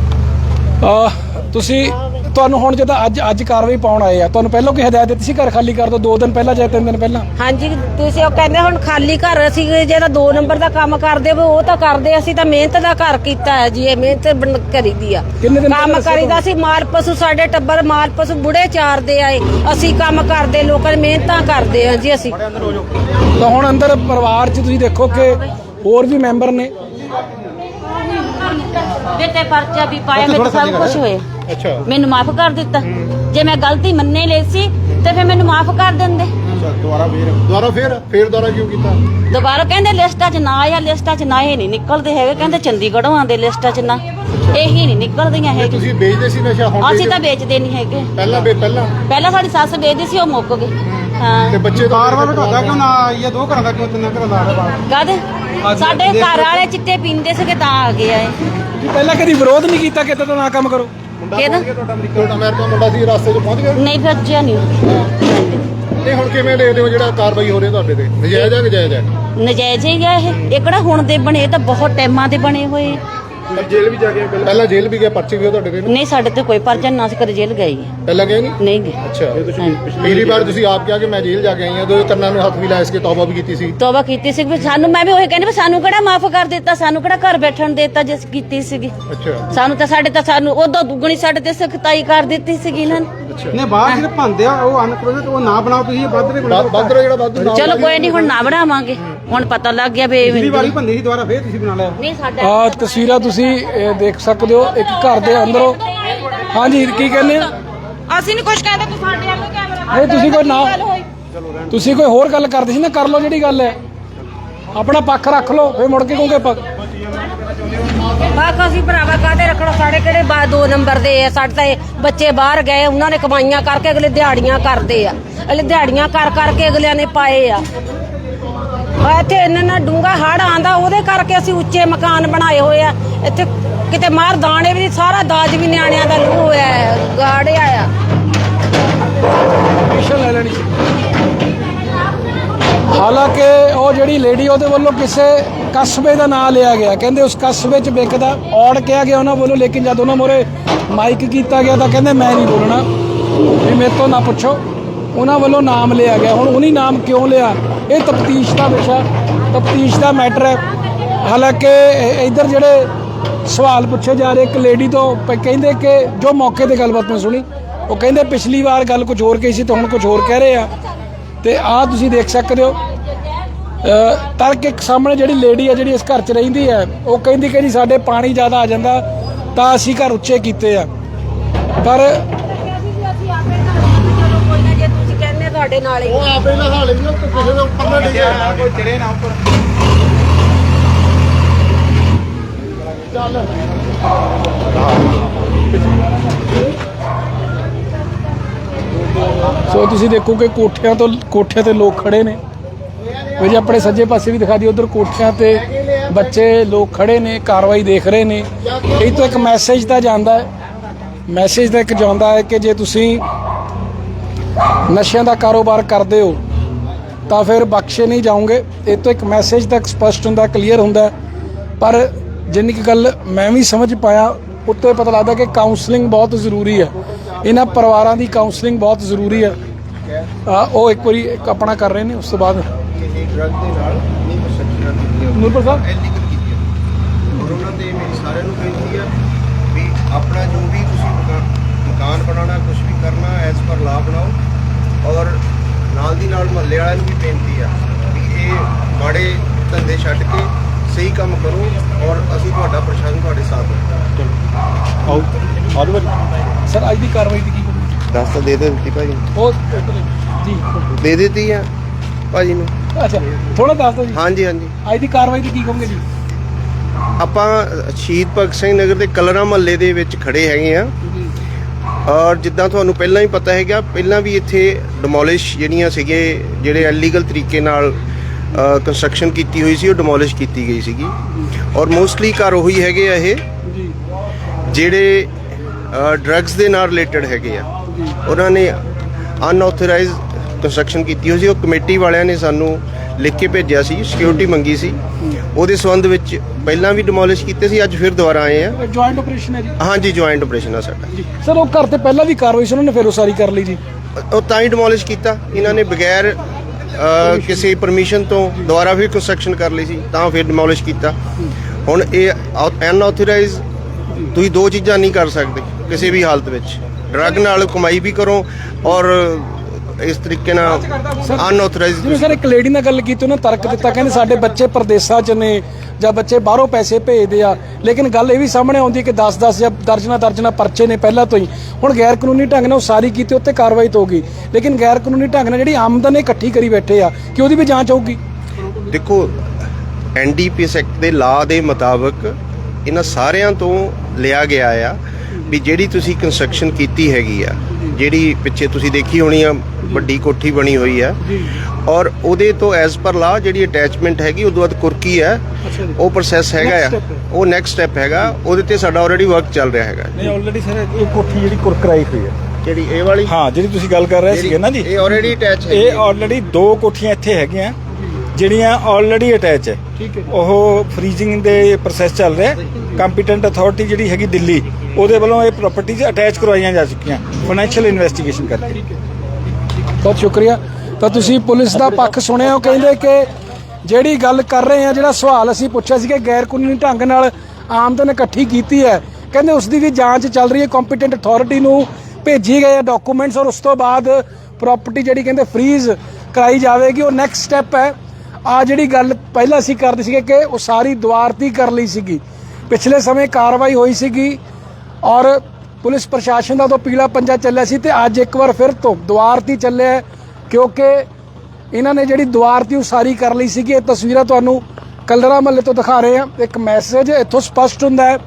ਅਹ ਤੁਸੀਂ ਤੁਹਾਨੂੰ ਹੁਣ ਜਦੋਂ ਅੱਜ ਅੱਜ ਕਾਰਵਾਈ ਪਾਉਣ ਆਏ ਆ ਤੁਹਾਨੂੰ ਪਹਿਲਾਂ ਕੋਈ ਹਦਾਇਤ ਦਿੱਤੀ ਸੀ ਘਰ ਖਾਲੀ ਕਰ ਦਿਓ ਦੋ ਦਿਨ ਪਹਿਲਾਂ ਜਾਂ ਤਿੰਨ ਦਿਨ ਪਹਿਲਾਂ? ਹਾਂਜੀ ਤੁਸੀਂ ਉਹ ਕਹਿੰਦੇ ਹੁਣ ਖਾਲੀ ਘਰ ਅਸੀਂ ਜਿਹੜਾ 2 ਨੰਬਰ ਦਾ ਕੰਮ ਕਰਦੇ ਵੇ ਉਹ ਤਾਂ ਕਰਦੇ ਅਸੀਂ ਤਾਂ ਮਿਹਨਤ ਦਾ ਘਰ ਕੀਤਾ ਹੈ ਜੀ ਇਹ ਮਿਹਨਤ ਕਰੀਦੀ ਆ। ਕੰਮ ਕਰੀਦਾ ਸੀ ਮਾਲ ਪਸ਼ੂ ਸਾਡੇ ਟੱਬਰ ਮਾਲ ਪਸ਼ੂ ਬੁੜੇ ਚਾਰਦੇ ਆਏ ਅਸੀਂ ਕੰਮ ਕਰਦੇ ਲੋਕਾਂ ਦੀ ਮਿਹਨਤਾਂ ਕਰਦੇ ਆ ਜੀ ਅਸੀਂ। ਤਾਂ ਹੁਣ ਅੰਦਰ ਪਰਿਵਾਰ 'ਚ ਤੁਸੀਂ ਦੇਖੋ ਕਿ ਹੋਰ ਵੀ ਮੈਂਬਰ ਨੇ। ਬੇਟੇ ਪਰਚਾ ਵੀ ਪਾਇਆ ਮੇਰੇ ਸਭ ਕੁਝ ਹੋਇਆ। ਅੱਛਾ। ਮੈਨੂੰ ਮਾਫ ਕਰ ਦਿੱਤਾ। ਜੇ ਮੈਂ ਗਲਤੀ ਮੰਨੇ ਲਈ ਸੀ ਤੇ ਫਿਰ ਮੈਨੂੰ ਮਾਫ ਕਰ ਦਿੰਦੇ। ਅੱਛਾ ਦੁਬਾਰਾ ਫੇਰ? ਦੁਬਾਰਾ ਫੇਰ? ਫੇਰ ਦੁਬਾਰਾ ਕਿਉਂ ਕੀਤਾ? ਦੁਬਾਰਾ ਕਹਿੰਦੇ ਲਿਸਟਾਂ 'ਚ ਨਾ ਆਇਆ ਲਿਸਟਾਂ 'ਚ ਨਾ ਇਹ ਨਹੀਂ ਨਿਕਲਦੇ ਹੈਗੇ। ਕਹਿੰਦੇ ਚੰਡੀਗੜ੍ਹੋਂ ਆਉਂਦੇ ਲਿਸਟਾਂ 'ਚ ਨਾ। ਇਹੀ ਨਹੀਂ ਨਿਕਲਦੀਆਂ ਤੇ ਹੈਗੀਆਂ। ਤੁਸੀਂ ਵੇਚਦੇ ਸੀ ਨਸ਼ਾ ਹੁਣ ਅਸੀਂ ਤਾਂ ਵੇਚਦੇ- ਵੇਚਦੇ ਨਹੀਂ ਹੈਗੇ। ਪਹਿਲਾਂ ਵੇ ਪਹਿਲਾਂ? ਪਹਿਲਾਂ ਸਾਡੀ ਸੱਸ ਵੇਚਦੀ ਸੀ ਉਹ ਮੁੱਕ ਗਈ। ਹਾਂ। ਤੇ ਬੱਚੇ ਬਾਰ ਬਾਰ ਤੁਹਾਡਾ ਕਿਉਂ ਨਾ ਇਹ ਦੋ ਘਰਾਂ ਦਾ ਕਿਉਂ ਤਿੰਨ ਘਰਾਂ ਦਾ ਆ ਕਾਹਦੇ? ਸਾਡੇ ਘਰ ਵਾਲੇ ਚਿੱਟੇ ਪੀਂਦੇ ਸੀਗੇ ਤਾਂ ਆ ਗਏ ਆਏ ਤੁਸੀਂ ਪਹਿਲਾਂ ਕਦੀ ਵਿਰੋਧ ਨਹੀਂ ਕੀਤਾ ਕਿ ਤਾਂ ਨਾ ਕੰਮ ਕਰੋ। ਕਿਹਦਾ? ਤੁਹਾਡਾ ਅਮਰੀਕਾ? ਮੁੰਡਾ ਸੀ ਰਸਤੇ 'ਚ ਪਹੁੰਚ ਗਿਆ? ਨਹੀਂ ਭੱਜਿਆ ਨਹੀਂ। ਨਹੀਂ ਹੁਣ ਕਿਵੇਂ ਦੇਖਦੇ ਹੋ ਜਿਹੜਾ ਕਾਰਵਾਈ ਹੋ ਰਹੀ ਤੁਹਾਡੇ ਤੇ? ਨਜਾਇਜ਼ ਹੈ ਨਜਾਇਜ਼ ਇਹ। ਇਹ ਕਿਹੜਾ ਹੁਣ ਦੇ ਬਣੇ ਇਹ ਤਾਂ ਬਹੁਤ ਟਾਈਮਾਂ ਦੇ ਬਣੇ ਹੋਏ ਆ। ਜੇਲ੍ਹ ਵੀ ਜਾ ਕੇ ਪਹਿਲਾਂ? ਜੇਲ੍ਹ ਵੀ ਗਿਆ ਪਰਚੇ ਵੀ ਉਹ ਤੁਹਾਡੇ ਤੇ ਨਹੀਂ ਸਾਡੇ ਤੇ ਕੋਈ ਪਰਚਾ ਨਾ ਸੀ ਕਦੇ ਜੇਲ੍ਹ ਗਈ ਪਹਿਲਾਂ ਗਏ ਨਹੀਂ? ਨਹੀਂ ਗਏ। ਅੱਛਾ। ਪਿਛਲੀ ਵਾਰ ਤੁਸੀਂ ਆਪ ਕਿਹਾ ਕਿ ਮੈਂ ਜੇਲ੍ਹ ਜਾ ਕੇ ਆਈ ਹਾਂ ਦੋ ਕੰਨਾਂ ਨੂੰ ਹੱਥ ਵੀ ਲਾਇਆ ਇਸ ਕੇ ਤੌਬਾ ਵੀ ਕੀਤੀ ਸੀ। ਤੋਬਾ ਕੀਤੀ ਸੀ ਵੀ ਸਾਨੂੰ ਮੈਂ ਵੀ ਉਹੀ ਕਹਿੰਦੀ ਵੀ ਸਾਨੂੰ ਕਿਹੜਾ ਮਾਫ ਕਰ ਦਿੱਤਾ ਸਾਨੂੰ ਕਿਹੜਾ ਘਰ ਬੈਠਣ ਦਿੱਤਾ ਜਿਸ ਕੀਤੀ ਸੀਗੀ। ਅੱਛਾ। ਸਾਨੂੰ ਤਾਂ ਸਾਡੇ ਤਾਂ ਸਾਨੂੰ ਉਦੋਂ ਦੁੱਗਣੀ ਸਾਡੇ ਤੇ ਸਖਤਾਈ ਕਰ ਦਿੱਤੀ ਸੀਗੀ ਇਹਨਾਂ ਨੇ। ਨੇ ਬਾਹਰ ਜਿਹੜੇ ਭੰਦੇ ਆ ਉਹ ਅਨਕ੍ਰੋਧਿਤ ਉਹ ਨਾ ਬਣਾਓ ਤੁਸੀਂ ਵੱਧ ਦੇ ਬਣਾਓ ਬਾਦਰ ਜਿਹੜਾ ਵਾਧੂ ਨਾਮ ਚਲੋ ਕੋਈ ਨਹੀਂ ਹੁਣ ਨਾ ਬਣਾਵਾਂਗੇ। ਹੁਣ ਪਤਾ ਲੱਗ ਗਿਆ ਵੀ ਪਿਛਲੀ ਇਹ ਵਾਰੀ ਭੰਦੇ ਸੀ ਦੁਬਾਰਾ ਫੇਰ ਤੁਸੀਂ ਬਣਾ ਲਿਆ। ਨਹੀਂ ਸਾਡਾ ਆ ਤਸਵੀਰਾਂ ਤੁਸੀਂ ਇਹ ਦੇਖ ਸਕਦੇ ਹੋ ਇੱਕ ਘਰ ਦੇ ਅੰਦਰੋਂ। ਹਾਂਜੀ ਕੀ ਕਹਿੰਦੇ ਆ ਅਸੀਂ ਨਹੀਂ ਕੁਝ ਕਹਿੰਦੇ ਤੂੰ ਸਾਡੇ ਅੱਗੇ ਕੈਮਰਾ ਨਹੀਂ ਤੁਸੀਂ ਕੋਈ ਨਾ ਤੁਸੀਂ ਕੋਈ ਹੋਰ ਗੱਲ ਕਰਦੇ ਸੀ ਨਾ ਕਰ ਲਓ ਜਿਹੜੀ ਗੱਲ ਹੈ। ਆਪਣਾ ਪੱਖ ਰੱਖ ਲਓ ਫੇਰ ਮੁੜ ਕੇ ਕਹੋਗੇ ਪੱਖ। ਬਾਕ ਅਸੀਂ ਭਰਾਵਾ ਕਾਹਦੇ ਰੱਖਣਾ? ਸਾਡੇ ਕਿਹੜੇ ਬਾ ਦੋ ਨੰਬਰ ਦੇ ਆ? ਸਾਡੇ ਤਾਂ ਇਹ ਬੱਚੇ ਬਾਹਰ ਗਏ ਉਹਨਾਂ ਨੇ ਕਮਾਈਆਂ ਕਰਕੇ ਅਗਲੇ ਦਿਹਾੜੀਆਂ ਕਰਦੇ ਆ। ਅਗਲੇ ਦਿਹਾੜੀਆਂ ਕਰ ਕਰਕੇ ਅਗਲਿਆਂ ਨੇ ਪਾਏ ਆ। ਆ ਇੱਥੇ ਇੰਨਾ ਨਾ ਡੂੰਗਾ ਹੜ ਆਂਦਾ ਉਹਦੇ ਕਰਕੇ ਅਸੀਂ ਉੱਚੇ ਮਕਾਨ ਬਣਾਏ ਹੋਏ ਆ। ਇੱਥੇ ਕਿਤੇ ਮਾਰ ਦਾਣੇ ਵੀ ਨਹੀਂ, ਸਾਰਾ ਦਾਜ ਵੀ ਨਿਆਣਿਆਂ ਦਾ ਲੂ ਹੋਇਆ ਹੈ ਗਾੜਿਆ ਆ। ਪਰਮਿਸ਼ਨ ਲੈ ਲੈਣੀ। ਹਾਲਾਂਕਿ ਉਹ ਜਿਹੜੀ ਲੇਡੀ ਉਹਦੇ ਵੱਲੋਂ ਕਿਸੇ ਕਸਬੇ ਦਾ ਨਾਮ ਲਿਆ ਗਿਆ। ਕਹਿੰਦੇ ਉਸ ਕਸਬੇ 'ਚ ਵਿਕਦਾ, ਔੜ ਕਿਹਾ ਗਿਆ ਉਹਨਾਂ ਵੱਲੋਂ, ਲੇਕਿਨ ਜਦ ਉਹਨਾਂ ਮੋਰੇ ਮਾਈਕ ਕੀਤਾ ਗਿਆ ਤਾਂ ਕਹਿੰਦੇ ਮੈਂ ਨਹੀਂ ਬੋਲਣਾ। ਵੀ ਮੇਰੇ ਤੋਂ ਨਾ ਪੁੱਛੋ। ਉਹਨਾਂ ਵੱਲੋਂ ਨਾਮ ਲਿਆ ਗਿਆ। ਹੁਣ ਉਹਨੀ ਨਾਮ ਕਿਉਂ ਲਿਆ? ਇਹ ਤਫਤੀਸ਼ ਦਾ ਵਿਸ਼ਾ, ਤਫਤੀਸ਼ ਦਾ ਮੈਟਰ ਹੈ। ਹਾਲਾਂਕਿ ਇ- ਇੱਧਰ ਜਿਹੜੇ ਸਵਾਲ ਪੁੱਛੇ ਜਾ ਰਹੇ, ਇੱਕ ਲੇਡੀ ਤੋਂ ਕਹਿੰਦੇ ਕਿ ਜੋ ਮੌਕੇ ਤੇ ਗੱਲਬਾਤ ਮੈਂ ਸੁਣੀ, ਉਹ ਕਹਿੰਦੇ ਪਿਛਲੀ ਵਾਰ ਗੱਲ ਕੁਝ ਹੋਰ ਕਹੀ ਸੀ, ਤੇ ਹੁਣ ਕੁਝ ਹੋਰ ਕਹਿ ਰਹੇ ਆ। ਤੇ ਆਹ ਤੁਸੀਂ ਦੇਖ ਸਕਦੇ ਹੋ। ਅ, ਤੜਕੇ ਇੱਕ ਸਾਹਮਣੇ ਜਿਹੜੀ ਲੇਡੀ ਆ ਜਿਹੜੀ ਇਸ ਘਰ 'ਚ ਰਹਿੰਦੀ ਹੈ ਉਹ ਕਹਿੰਦੀ ਕਿ ਜੀ ਸਾਡੇ ਪਾਣੀ ਜ਼ਿਆਦਾ ਆ ਜਾਂਦਾ ਤਾਂ ਅਸੀਂ ਘਰ ਉੱਚੇ ਕੀਤੇ ਆ। ਪਰ ਅਸੀਂ ਆਪੇ ਚਲੋ ਕੋਈ ਨਾ ਜੇ ਤੁਸੀਂ ਕਹਿੰਦੇ ਤੁਹਾਡੇ ਨਾਲ ਹੀ ਉਹ ਆਪੇ ਨਾ ਹਾਲੇ ਵੀ ਉਹ ਕਿਸੇ ਦੇ ਉੱਪਰ ਨਾ ਡਿੱਗਿਆ ਕੋਈ ਚੜੇ ਨਾ ਉੱਪਰ ਚੱਲ। ਸੋ ਤੁਸੀਂ ਦੇਖੋ ਕਿ ਕੋਠਿਆਂ ਤੋਂ ਕੋਠਿਆਂ ਤੇ ਲੋਕ ਖੜੇ ਨੇ। ਉਹ ਜੇ, ਆਪਣੇ ਸੱਜੇ ਪਾਸੇ ਵੀ ਦਿਖਾ ਦਿਓ, ਉਧਰ ਕੋਠਿਆਂ ਤੇ ਬੱਚੇ, ਲੋਕ ਖੜੇ ਨੇ, ਕਾਰਵਾਈ ਦੇਖ ਰਹੇ ਨੇ। ਇਹ ਤੋਂ ਇੱਕ ਮੈਸੇਜ ਤਾਂ ਜਾਂਦਾ ਹੈ। ਮੈਸੇਜ ਤਾਂ ਇੱਕ ਜਾਂਦਾ ਹੈ ਕਿ ਜੇ ਤੁਸੀਂ ਨਸ਼ਿਆਂ ਦਾ ਕਾਰੋਬਾਰ ਕਰਦੇ ਹੋ, ਤਾਂ ਫਿਰ ਬਖਸ਼ੇ ਨਹੀਂ ਜਾਓਗੇ। ਇਹ ਤੋਂ ਇੱਕ ਮੈਸੇਜ ਤੱਕ ਸਪਸ਼ਟ ਹੁੰਦਾ ਕਲੀਅਰ ਹੁੰਦਾ ਪਰ ਜਿੰਨੀ ਕੁ ਗੱਲ ਮੈਂ ਵੀ ਸਮਝ ਪਾਇਆ, ਉੱਤੇ ਪਤਾ ਲੱਗਦਾ ਕਿ ਕਾਉਂਸਲਿੰਗ ਬਹੁਤ ਜ਼ਰੂਰੀ ਹੈ। ਇਹਨਾਂ ਪਰਿਵਾਰਾਂ ਦੀ ਕਾਉਂਸਲਿੰਗ ਬਹੁਤ ਜ਼ਰੂਰੀ ਹੈ। ਉਹ ਇੱਕ ਵਾਰੀ ਆਪਣਾ ਕਰ ਰਹੇ ਨੇ, ਉਸ ਤੋਂ ਬਾਅਦ ਡਰਗ ਦੇ ਨਾਲ ਨਹੀਂ ਪ੍ਰਸੈਪਸ਼ਨਾਂ ਕੀਤੀਆਂ ਨੂਰਪੁਰ ਸਾਹਿਬ? ਇਲੀਗਲ ਕੀਤੀਆਂ ਔਰ ਉਹਨਾਂ ਦੇ ਮੇਰੀ ਸਾਰਿਆਂ ਨੂੰ ਬੇਨਤੀ ਆ ਵੀ ਆਪਣਾ ਜੋ ਵੀ ਤੁਸੀਂ ਮਕਾ- ਮਕਾਨ ਬਣਾਉਣਾ ਕੁਝ ਵੀ ਕਰਨਾ ਐਸ ਪਰ ਲਾ ਬਣਾਓ। ਔਰ ਨਾਲ ਦੀ ਨਾਲ ਮਹੱਲੇ ਵਾਲਿਆਂ ਨੂੰ ਵੀ ਬੇਨਤੀ ਆ ਵੀ ਇਹ ਮਾੜੇ ਧੰਦੇ ਛੱਡ ਕੇ ਸਹੀ ਕੰਮ ਕਰੋ ਔਰ ਅਸੀਂ ਤੁਹਾਡਾ ਪ੍ਰਸ਼ਾਸਨ ਤੁਹਾਡੇ ਸਾਥ ਹੈ। ਆਓ। ਸਰ ਅੱਜ ਦੀ ਕਾਰਵਾਈ ਦੀ ਕੀ ਕਰੋਗੇ ਦੱਸ ਤਾਂ ਦੇ ਦੇ ਦਿੱਤੀ ਭਾਜੀ। ਉਹ ਜੀ। ਦੇ ਦਿੱਤੀ ਆ ਭਾਜੀ ਨੂੰ। ਅੱਛਾ ਥੋੜਾ ਦੱਸ ਦਿਓ ਜੀ। ਹਾਂਜੀ ਹਾਂਜੀ। ਅੱਜ ਦੀ ਕਾਰਵਾਈ ਦੀ ਕੀ ਕਹੋਗੇ ਜੀ? ਆਪਾਂ ਸ਼ਹੀਦ ਭਗਤ ਸਿੰਘ ਨਗਰ ਦੇ ਕਲਰਾ ਮਹੱਲੇ ਦੇ ਵਿੱਚ ਖੜੇ ਹੈਗੇ ਆ ਔਰ ਜਿੱਦਾਂ ਤੁਹਾਨੂੰ ਪਹਿਲਾਂ ਹੀ ਪਤਾ ਹੈਗਾ ਪਹਿਲਾਂ ਵੀ ਇੱਥੇ ਡਿਮੋਲਿਸ਼ ਜਿਹੜੀਆਂ ਸੀਗੇ ਜਿਹੜੇ ਇਲੀਗਲ ਤਰੀਕੇ ਨਾਲ ਕੰਸਟਰਕਸ਼ਨ ਕੀਤੀ ਹੋਈ ਸੀ ਉਹ ਡਿਮੋਲਿਸ਼ ਕੀਤੀ ਗਈ ਸੀਗੀ। ਔਰ ਮੋਸਟਲੀ ਘਰ ਉਹੀ ਹੈਗੇ ਆ ਇਹ ਜਿਹੜੇ ਡਰੱਗਸ ਦੇ ਨਾਲ ਰਿਲੇਟਡ ਹੈਗੇ ਆ। ਉਹਨਾਂ ਨੇ ਅਨਆਥੋਰਾਈਜ਼ ਕੰਸਟਰਕਸ਼ਨ ਕੀਤੀ ਹੋਈ ਸੀ ਉਹ ਕਮੇਟੀ ਵਾਲਿਆਂ ਨੇ ਸਾਨੂੰ ਲਿਖ ਕੇ ਭੇਜਿਆ ਸੀ ਸਿਕਿਉਰਿਟੀ ਮੰਗੀ ਸੀ। ਉਹਦੇ ਸੰਬੰਧ ਵਿੱਚ ਪਹਿਲਾਂ ਵੀ ਡਿਮੋਲਿਸ਼ ਕੀਤੇ ਸੀ ਅੱਜ ਫਿਰ ਦੁਬਾਰਾ ਆਏ ਆ। ਜੁਆਇੰਟ ਆਪਰੇਸ਼ਨ ਹੈ ਜੀ? ਹਾਂਜੀ ਜੁਆਇੰਟ ਆਪਰੇਸ਼ਨ ਆ ਸਾਡਾ। ਜੀ। ਸਰ ਉਹ ਘਰ ਤੇ ਪਹਿਲਾਂ ਵੀ ਕਾਰਵਾਈ ਸੀ ਉਹਨਾਂ ਨੇ ਫਿਰ ਉਸਾਰੀ ਕਰ ਲਈ ਜੀ? ਉਹ ਤਾਂ ਹੀ ਡਿਮੋਲਿਸ਼ ਕੀਤਾ। ਇਹਨਾਂ ਨੇ ਬਗੈਰ ਕਿਸੇ ਪਰਮਿਸ਼ਨ ਤੋਂ ਦੁਬਾਰਾ ਫਿਰ ਕੰਸਟਰਕਸ਼ਨ ਕਰ ਲਈ ਸੀ ਤਾਂ ਫਿਰ ਡਿਮੋਲਿਸ਼ ਕੀਤਾ। ਹੁਣ ਇਹ ਅਨਆਥੋਰਾਈਜ਼ ਤੁਸੀਂ ਦੋ ਚੀਜ਼ਾਂ ਨਹੀਂ ਕਰ ਸਕਦੇ ਕਿਸੇ ਵੀ ਹਾਲਤ ਵਿੱਚ। ਡਰੱਗ ਨਾਲ ਕਮਾਈ ਵੀ ਕਰੋ ਔਰ ਇਸ ਤਰੀਕੇ ਨਾਲ ਅਨਆਥੋਰਾਈਜ਼ ਜਿਵੇਂ ਸਰ ਇੱਕ ਲੇਡੀ ਨਾਲ ਗੱਲ ਕੀਤੀ ਉਹਨਾਂ ਤਰਕ ਦਿੱਤਾ ਕਹਿੰਦੇ ਸਾਡੇ ਬੱਚੇ ਪਰਦੇਸਾਂ 'ਚ ਨੇ ਜਾਂ ਬੱਚੇ ਬਾਹਰੋਂ ਪੈਸੇ ਭੇਜਦੇ ਆ। ਲੇਕਿਨ ਗੱਲ ਇਹ ਵੀ ਸਾਹਮਣੇ ਆਉਂਦੀ ਕਿ 10-10 ਜਾਂ ਦਰਜਨਾ ਦਰਜਨਾ ਪਰਚੇ ਨੇ ਪਹਿਲਾਂ ਤੋਂ ਹੀ। ਹੁਣ ਗੈਰ ਕਾਨੂੰਨੀ ਢੰਗ ਨਾਲ ਉਸਾਰੀ ਕੀਤੀ ਉੱਤੇ ਕਾਰਵਾਈ ਤਾਂ ਹੋਗੀ ਲੇਕਿਨ ਗੈਰ ਕਾਨੂੰਨੀ ਢੰਗ ਨਾਲ ਜਿਹੜੀ ਆਮਦਨ ਇਕੱਠੀ ਕਰੀ ਬੈਠੇ ਆ ਕਿ ਉਹਦੀ ਵੀ ਜਾਂਚ ਹੋਊਗੀ? ਦੇਖੋ ਐਨਡੀਪੀਐਸ ਐਕਟ ਦੇ ਲਾ ਦੇ ਮੁਤਾਬਕ ਇਹਨਾਂ ਸਾਰਿਆਂ ਤੋਂ ਲਿਆ ਗਿਆ ਆ ਵੀ ਜਿਹੜੀ ਤੁਸੀਂ ਕੰਸਟਰਕਸ਼ਨ ਕੀਤੀ ਹੈਗੀ ਆ ਜਿਹੜੀ ਪਿੱਛੇ ਤੁਸੀਂ ਦੇਖੀ ਹੋਣੀ ਆ ਵੱਡੀ ਕੋਠੀ ਬਣੀ ਹੋਈ ਆ ਔਰ ਉਹਦੇ ਤੋਂ ਐਜ਼ ਪਰ ਲਾ ਜਿਹੜੀ ਅਟੈਚਮੈਂਟ ਹੈਗੀ ਉਦੋਂ ਬਾਅਦ ਕੁਰਕੀ ਹੈ। ਉਹ ਪ੍ਰੋਸੈਸ ਹੈਗਾ ਆ। ਉਹ ਨੈਕਸਟ ਸਟੈਪ ਹੈਗਾ। ਉਹਦੇ ਤੇ ਸਾਡਾ ਆਲਰੇਡੀ ਵਰਕ ਚੱਲ ਰਿਹਾ ਹੈਗਾ। ਨਹੀਂ ਆਲਰੇਡੀ ਸਰ ਇਹ ਕੋਠੀ ਜਿਹੜੀ ਕੁਰਕਰਾਈ ਹੋਈ ਹੈ। ਜਿਹੜੀ ਇਹ ਵਾਲੀ? ਹਾਂ ਜਿਹੜੀ ਤੁਸੀਂ ਗੱਲ ਕਰ ਰਹੇ ਸੀਗੇ ਨਾ ਜੀ। ਇਹ ਆਲਰੇਡੀ ਅਟੈਚ ਹੈ ਇਹ ਆਲਰੇਡੀ ਦੋ ਕੋਠੀਆਂ ਇੱਥੇ ਹੈਗੀਆਂ ਜਿਹੜੀਆਂ ਆਲਰੇਡੀ ਅਟੈਚ ਹੈ। ਹੈ ਉਹ ਫਰੀਜ਼ਿੰਗ ਦੇ ਪ੍ਰੋਸੈਸ ਚੱਲ ਰਿਹਾ ਕੰਪੀਟੈਂਟ ਅਥਾਰਟੀ ਜਿਹੜੀ ਹੈਗੀ ਦਿੱਲੀ ਉਹਦੇ ਵੱਲੋਂ ਇਹ ਪ੍ਰਾਪਰਟੀਆਂ ਅਟੈਚ ਕਰਵਾਈਆਂ ਜਾ ਚੁੱਕੀਆਂ। ਫਾਈਨੈਂਸ਼ੀਅਲ ਇਨਵੈਸਟੀਗੇਸ਼ਨ ਕਰਕੇ ਬਹੁਤ ਸ਼ੁਕਰੀਆ। ਤਾਂ ਤੁਸੀਂ ਪੁਲਿਸ ਦਾ ਪੱਖ ਸੁਣਿਆ ਉਹ ਕਹਿੰਦੇ ਕਿ ਜਿਹੜੀ ਗੱਲ ਕਰ ਰਹੇ ਆ ਜਿਹੜਾ ਸਵਾਲ ਅਸੀਂ ਪੁੱਛਿਆ ਸੀ ਕਿ ਗੈਰ ਕਾਨੂੰਨੀ ਢੰਗ ਨਾਲ ਆਮਦਨ ਇਕੱਠੀ ਕੀਤੀ ਹੈ ਕਹਿੰਦੇ ਉਸ ਦੀ ਵੀ ਜਾਂਚ ਚੱਲ ਰਹੀ ਹੈ ਕੰਪੀਟੈਂਟ ਅਥਾਰਟੀ ਨੂੰ ਭੇਜੀ ਗਏ ਡਾਕੂਮੈਂਟਸ ਔਰ ਉਸ ਤੋਂ ਬਾਅਦ ਪ੍ਰਾਪਰਟੀ ਜਿਹੜੀ ਕਹਿੰਦੇ ਫ੍ਰੀਜ਼ ਕਰਾਈ ਜਾਵੇਗੀ ਉਹ ਨੈਕਸਟ ਸਟੈਪ ਹੈ। ਆ ਜਿਹੜੀ ਗੱਲ ਪਹਿਲਾਂ ਅਸੀਂ ਕਰਦੇ ਸੀਗੇ ਕਿ ਉਸਾਰੀ ਦੁਆਰਤੀ ਕਰ ਲਈ ਸੀਗੀ। ਪਿਛਲੇ ਸਮੇਂ ਕਾਰਵਾਈ ਹੋਈ ਸੀਗੀ ਔਰ ਪੁਲਿਸ ਪ੍ਰਸ਼ਾਸਨ ਦਾ ਤੋਂ ਪੀਲਾ ਪੰਜਾ ਚੱਲਿਆ ਸੀ ਤੇ ਅੱਜ ਇੱਕ ਵਾਰ ਫਿਰ ਤੋਂ ਦੁਆਰਤੀ ਚੱਲਿਆ ਕਿਉਂਕਿ ਇਹਨਾਂ ਨੇ ਜਿਹੜੀ ਦੁਆਰਤੀ ਉਸਾਰੀ ਕਰ ਲਈ ਸੀਗੀ, ਇਹ ਤਸਵੀਰਾਂ ਤੁਹਾਨੂੰ ਕਲਰਾ ਮਹੱਲੇ ਤੋਂ ਦਿਖਾ ਰਹੇ ਹਾਂ। ਇੱਕ ਮੈਸੇਜ ਇੱਥੋਂ ਸਪਸ਼ਟ ਹੁੰਦਾ ਹੈ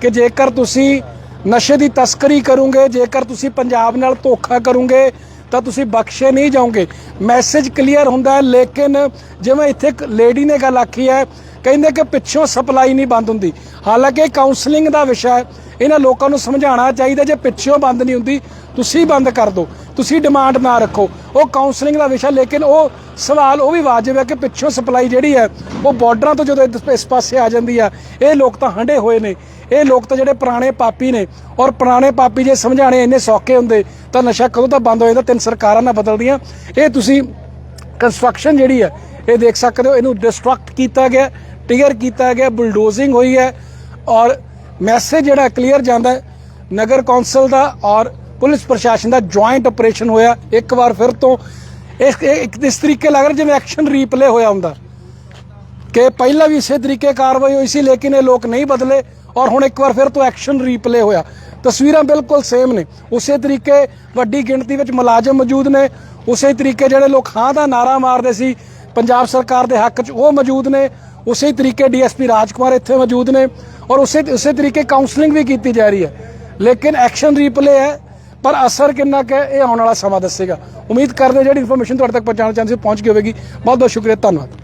ਕਿ ਜੇਕਰ ਤੁਸੀਂ ਨਸ਼ੇ ਦੀ ਤਸਕਰੀ ਕਰੋਗੇ, ਜੇਕਰ ਤੁਸੀਂ ਪੰਜਾਬ ਨਾਲ ਧੋਖਾ ਕਰੋਗੇ, ਤਾਂ ਤੁਸੀਂ ਬਖਸ਼ੇ ਨਹੀਂ ਜਾਓਗੇ। ਮੈਸੇਜ ਕਲੀਅਰ ਹੁੰਦਾ ਹੈ, ਲੇਕਿਨ ਜਿਵੇਂ ਇੱਥੇ ਇੱਕ ਲੇਡੀ ਨੇ ਗੱਲ ਆਖੀ ਹੈ, ਕਹਿੰਦੇ ਕਿ ਪਿੱਛੋਂ ਸਪਲਾਈ ਨਹੀਂ ਬੰਦ ਹੁੰਦੀ। ਹਾਲਾਂਕਿ ਇਹ ਕਾਉਂਸਲਿੰਗ ਦਾ ਵਿਸ਼ਾ ਹੈ ਇਹਨਾਂ ਲੋਕਾਂ ਨੂੰ ਸਮਝਾਉਣਾ ਚਾਹੀਦਾ ਜੇ ਪਿੱਛੋਂ ਬੰਦ ਨਹੀਂ ਹੁੰਦੀ, ਤੁਸੀਂ ਬੰਦ ਕਰ ਦਿਓ, ਤੁਸੀਂ ਡਿਮਾਂਡ ਨਾ ਰੱਖੋ। ਉਹ ਕਾਉਂਸਲਿੰਗ ਦਾ ਵਿਸ਼ਾ, ਲੇਕਿਨ ਉਹ ਸਵਾਲ ਉਹ ਵੀ ਵਾਜਬ ਹੈ ਕਿ ਪਿੱਛੋਂ ਸਪਲਾਈ ਜਿਹੜੀ ਹੈ, ਉਹ ਬਾਰਡਰਾਂ ਤੋਂ ਜਦੋਂ ਇਸ- ਪਾਸੇ ਆ ਜਾਂਦੀ ਆ ਇਹ ਲੋਕ ਤਾਂ ਹੰਡੇ ਹੋਏ ਨੇ। ਇਹ ਲੋਕ ਤਾਂ ਜਿਹੜੇ ਪੁਰਾਣੇ ਪਾਪੀ ਨੇ, ਔਰ ਪੁਰਾਣੇ ਪਾਪੀ ਜੇ ਸਮਝਾਣੇ ਇੰਨੇ ਸੌਖੇ ਹੁੰਦੇ, ਤਾਂ ਨਸ਼ਾ ਕਦੋਂ ਤਾਂ ਬੰਦ ਹੋ ਜਾਂਦਾ, ਤਿੰਨ ਸਰਕਾਰਾਂ ਨਾ ਬਦਲਦੀਆਂ। ਇਹ ਤੁਸੀਂ ਕੰਸਟਰਕਸ਼ਨ ਜਿਹੜੀ ਹੈ, ਇਹ ਦੇਖ ਸਕਦੇ ਹੋ, ਇਹਨੂੰ ਡਿਸਟਰਕਟ ਕੀਤਾ ਗਿਆ ਟੀਅਰ ਕੀਤਾ ਗਿਆ ਬੁਲਡੋਜ਼ਿੰਗ ਹੋਈ ਹੈ, ਔਰ ਮੈਸੇਜ ਜਿਹੜਾ ਕਲੀਅਰ ਜਾਂਦਾ ਨਗਰ ਕੌਂਸਲ ਦਾ ਔਰ ਪੁਲਿਸ ਪ੍ਰਸ਼ਾਸਨ ਦਾ ਜੁਆਇੰਟ ਆਪਰੇਸ਼ਨ ਹੋਇਆ, ਇੱਕ ਵਾਰ ਫਿਰ ਤੋਂ ਇਸ ਇੱਕ ਇਸ ਤਰੀਕੇ ਲੱਗ ਰਿਹਾ ਜਿਵੇਂ ਐਕਸ਼ਨ ਰੀਪਲੇ ਹੋਇਆ ਹੁੰਦਾ। ਕਿ ਪਹਿਲਾਂ ਵੀ ਇਸੇ ਤਰੀਕੇ ਕਾਰਵਾਈ ਹੋਈ ਸੀ, ਲੇਕਿਨ ਇਹ ਲੋਕ ਨਹੀਂ ਬਦਲੇ ਔਰ ਹੁਣ ਇੱਕ ਵਾਰ ਫਿਰ ਤੋਂ ਐਕਸ਼ਨ ਰੀਪਲੇ ਹੋਇਆ। ਤਸਵੀਰਾਂ ਬਿਲਕੁਲ ਸੇਮ ਨੇ। ਉਸੇ ਤਰੀਕੇ ਵੱਡੀ ਗਿਣਤੀ ਵਿੱਚ ਮੁਲਾਜ਼ਮ ਮੌਜੂਦ ਨੇ। ਉਸੇ ਤਰੀਕੇ ਜਿਹੜੇ ਲੋਕ ਹਾਂ ਦਾ ਨਾਰਾ ਮਾਰਦੇ ਸੀ, ਪੰਜਾਬ ਸਰਕਾਰ ਦੇ ਹੱਕ 'ਚ ਉਹ ਮੌਜੂਦ ਨੇ। ਉਸੇ ਤਰੀਕੇ ਡੀਐਸਪੀ ਰਾਜਕੁਮਾਰ ਇੱਥੇ ਮੌਜੂਦ ਨੇ। ਔਰ ਉਸੇ ਉਸੇ ਤਰੀਕੇ ਕਾਉਂਸਲਿੰਗ ਵੀ ਕੀਤੀ ਜਾ ਰਹੀ ਹੈ ਲੇਕਿਨ ਐਕਸ਼ਨ ਰੀਪਲੇ ਹੈ ਪਰ ਅਸਰ ਕਿੰਨਾ ਕੁ ਹੈ ਇਹ ਆਉਣ ਵਾਲਾ ਸਮਾਂ ਦੱਸੇਗਾ ਉਮੀਦ ਕਰਦੇ ਹਾਂ ਜਿਹੜੀ ਇਨਫੋਰਮੇਸ਼ਨ ਤੁਹਾਡੇ ਤੱਕ ਪਹੁੰਚਾਉਣਾ ਚਾਹੁੰਦੇ ਸੀ ਪਹੁੰਚ ਗਈ ਹੋਵੇਗੀ ਬਹੁਤ ਬਹੁਤ ਸ਼ੁਕਰੀਆ ਧੰਨਵਾਦ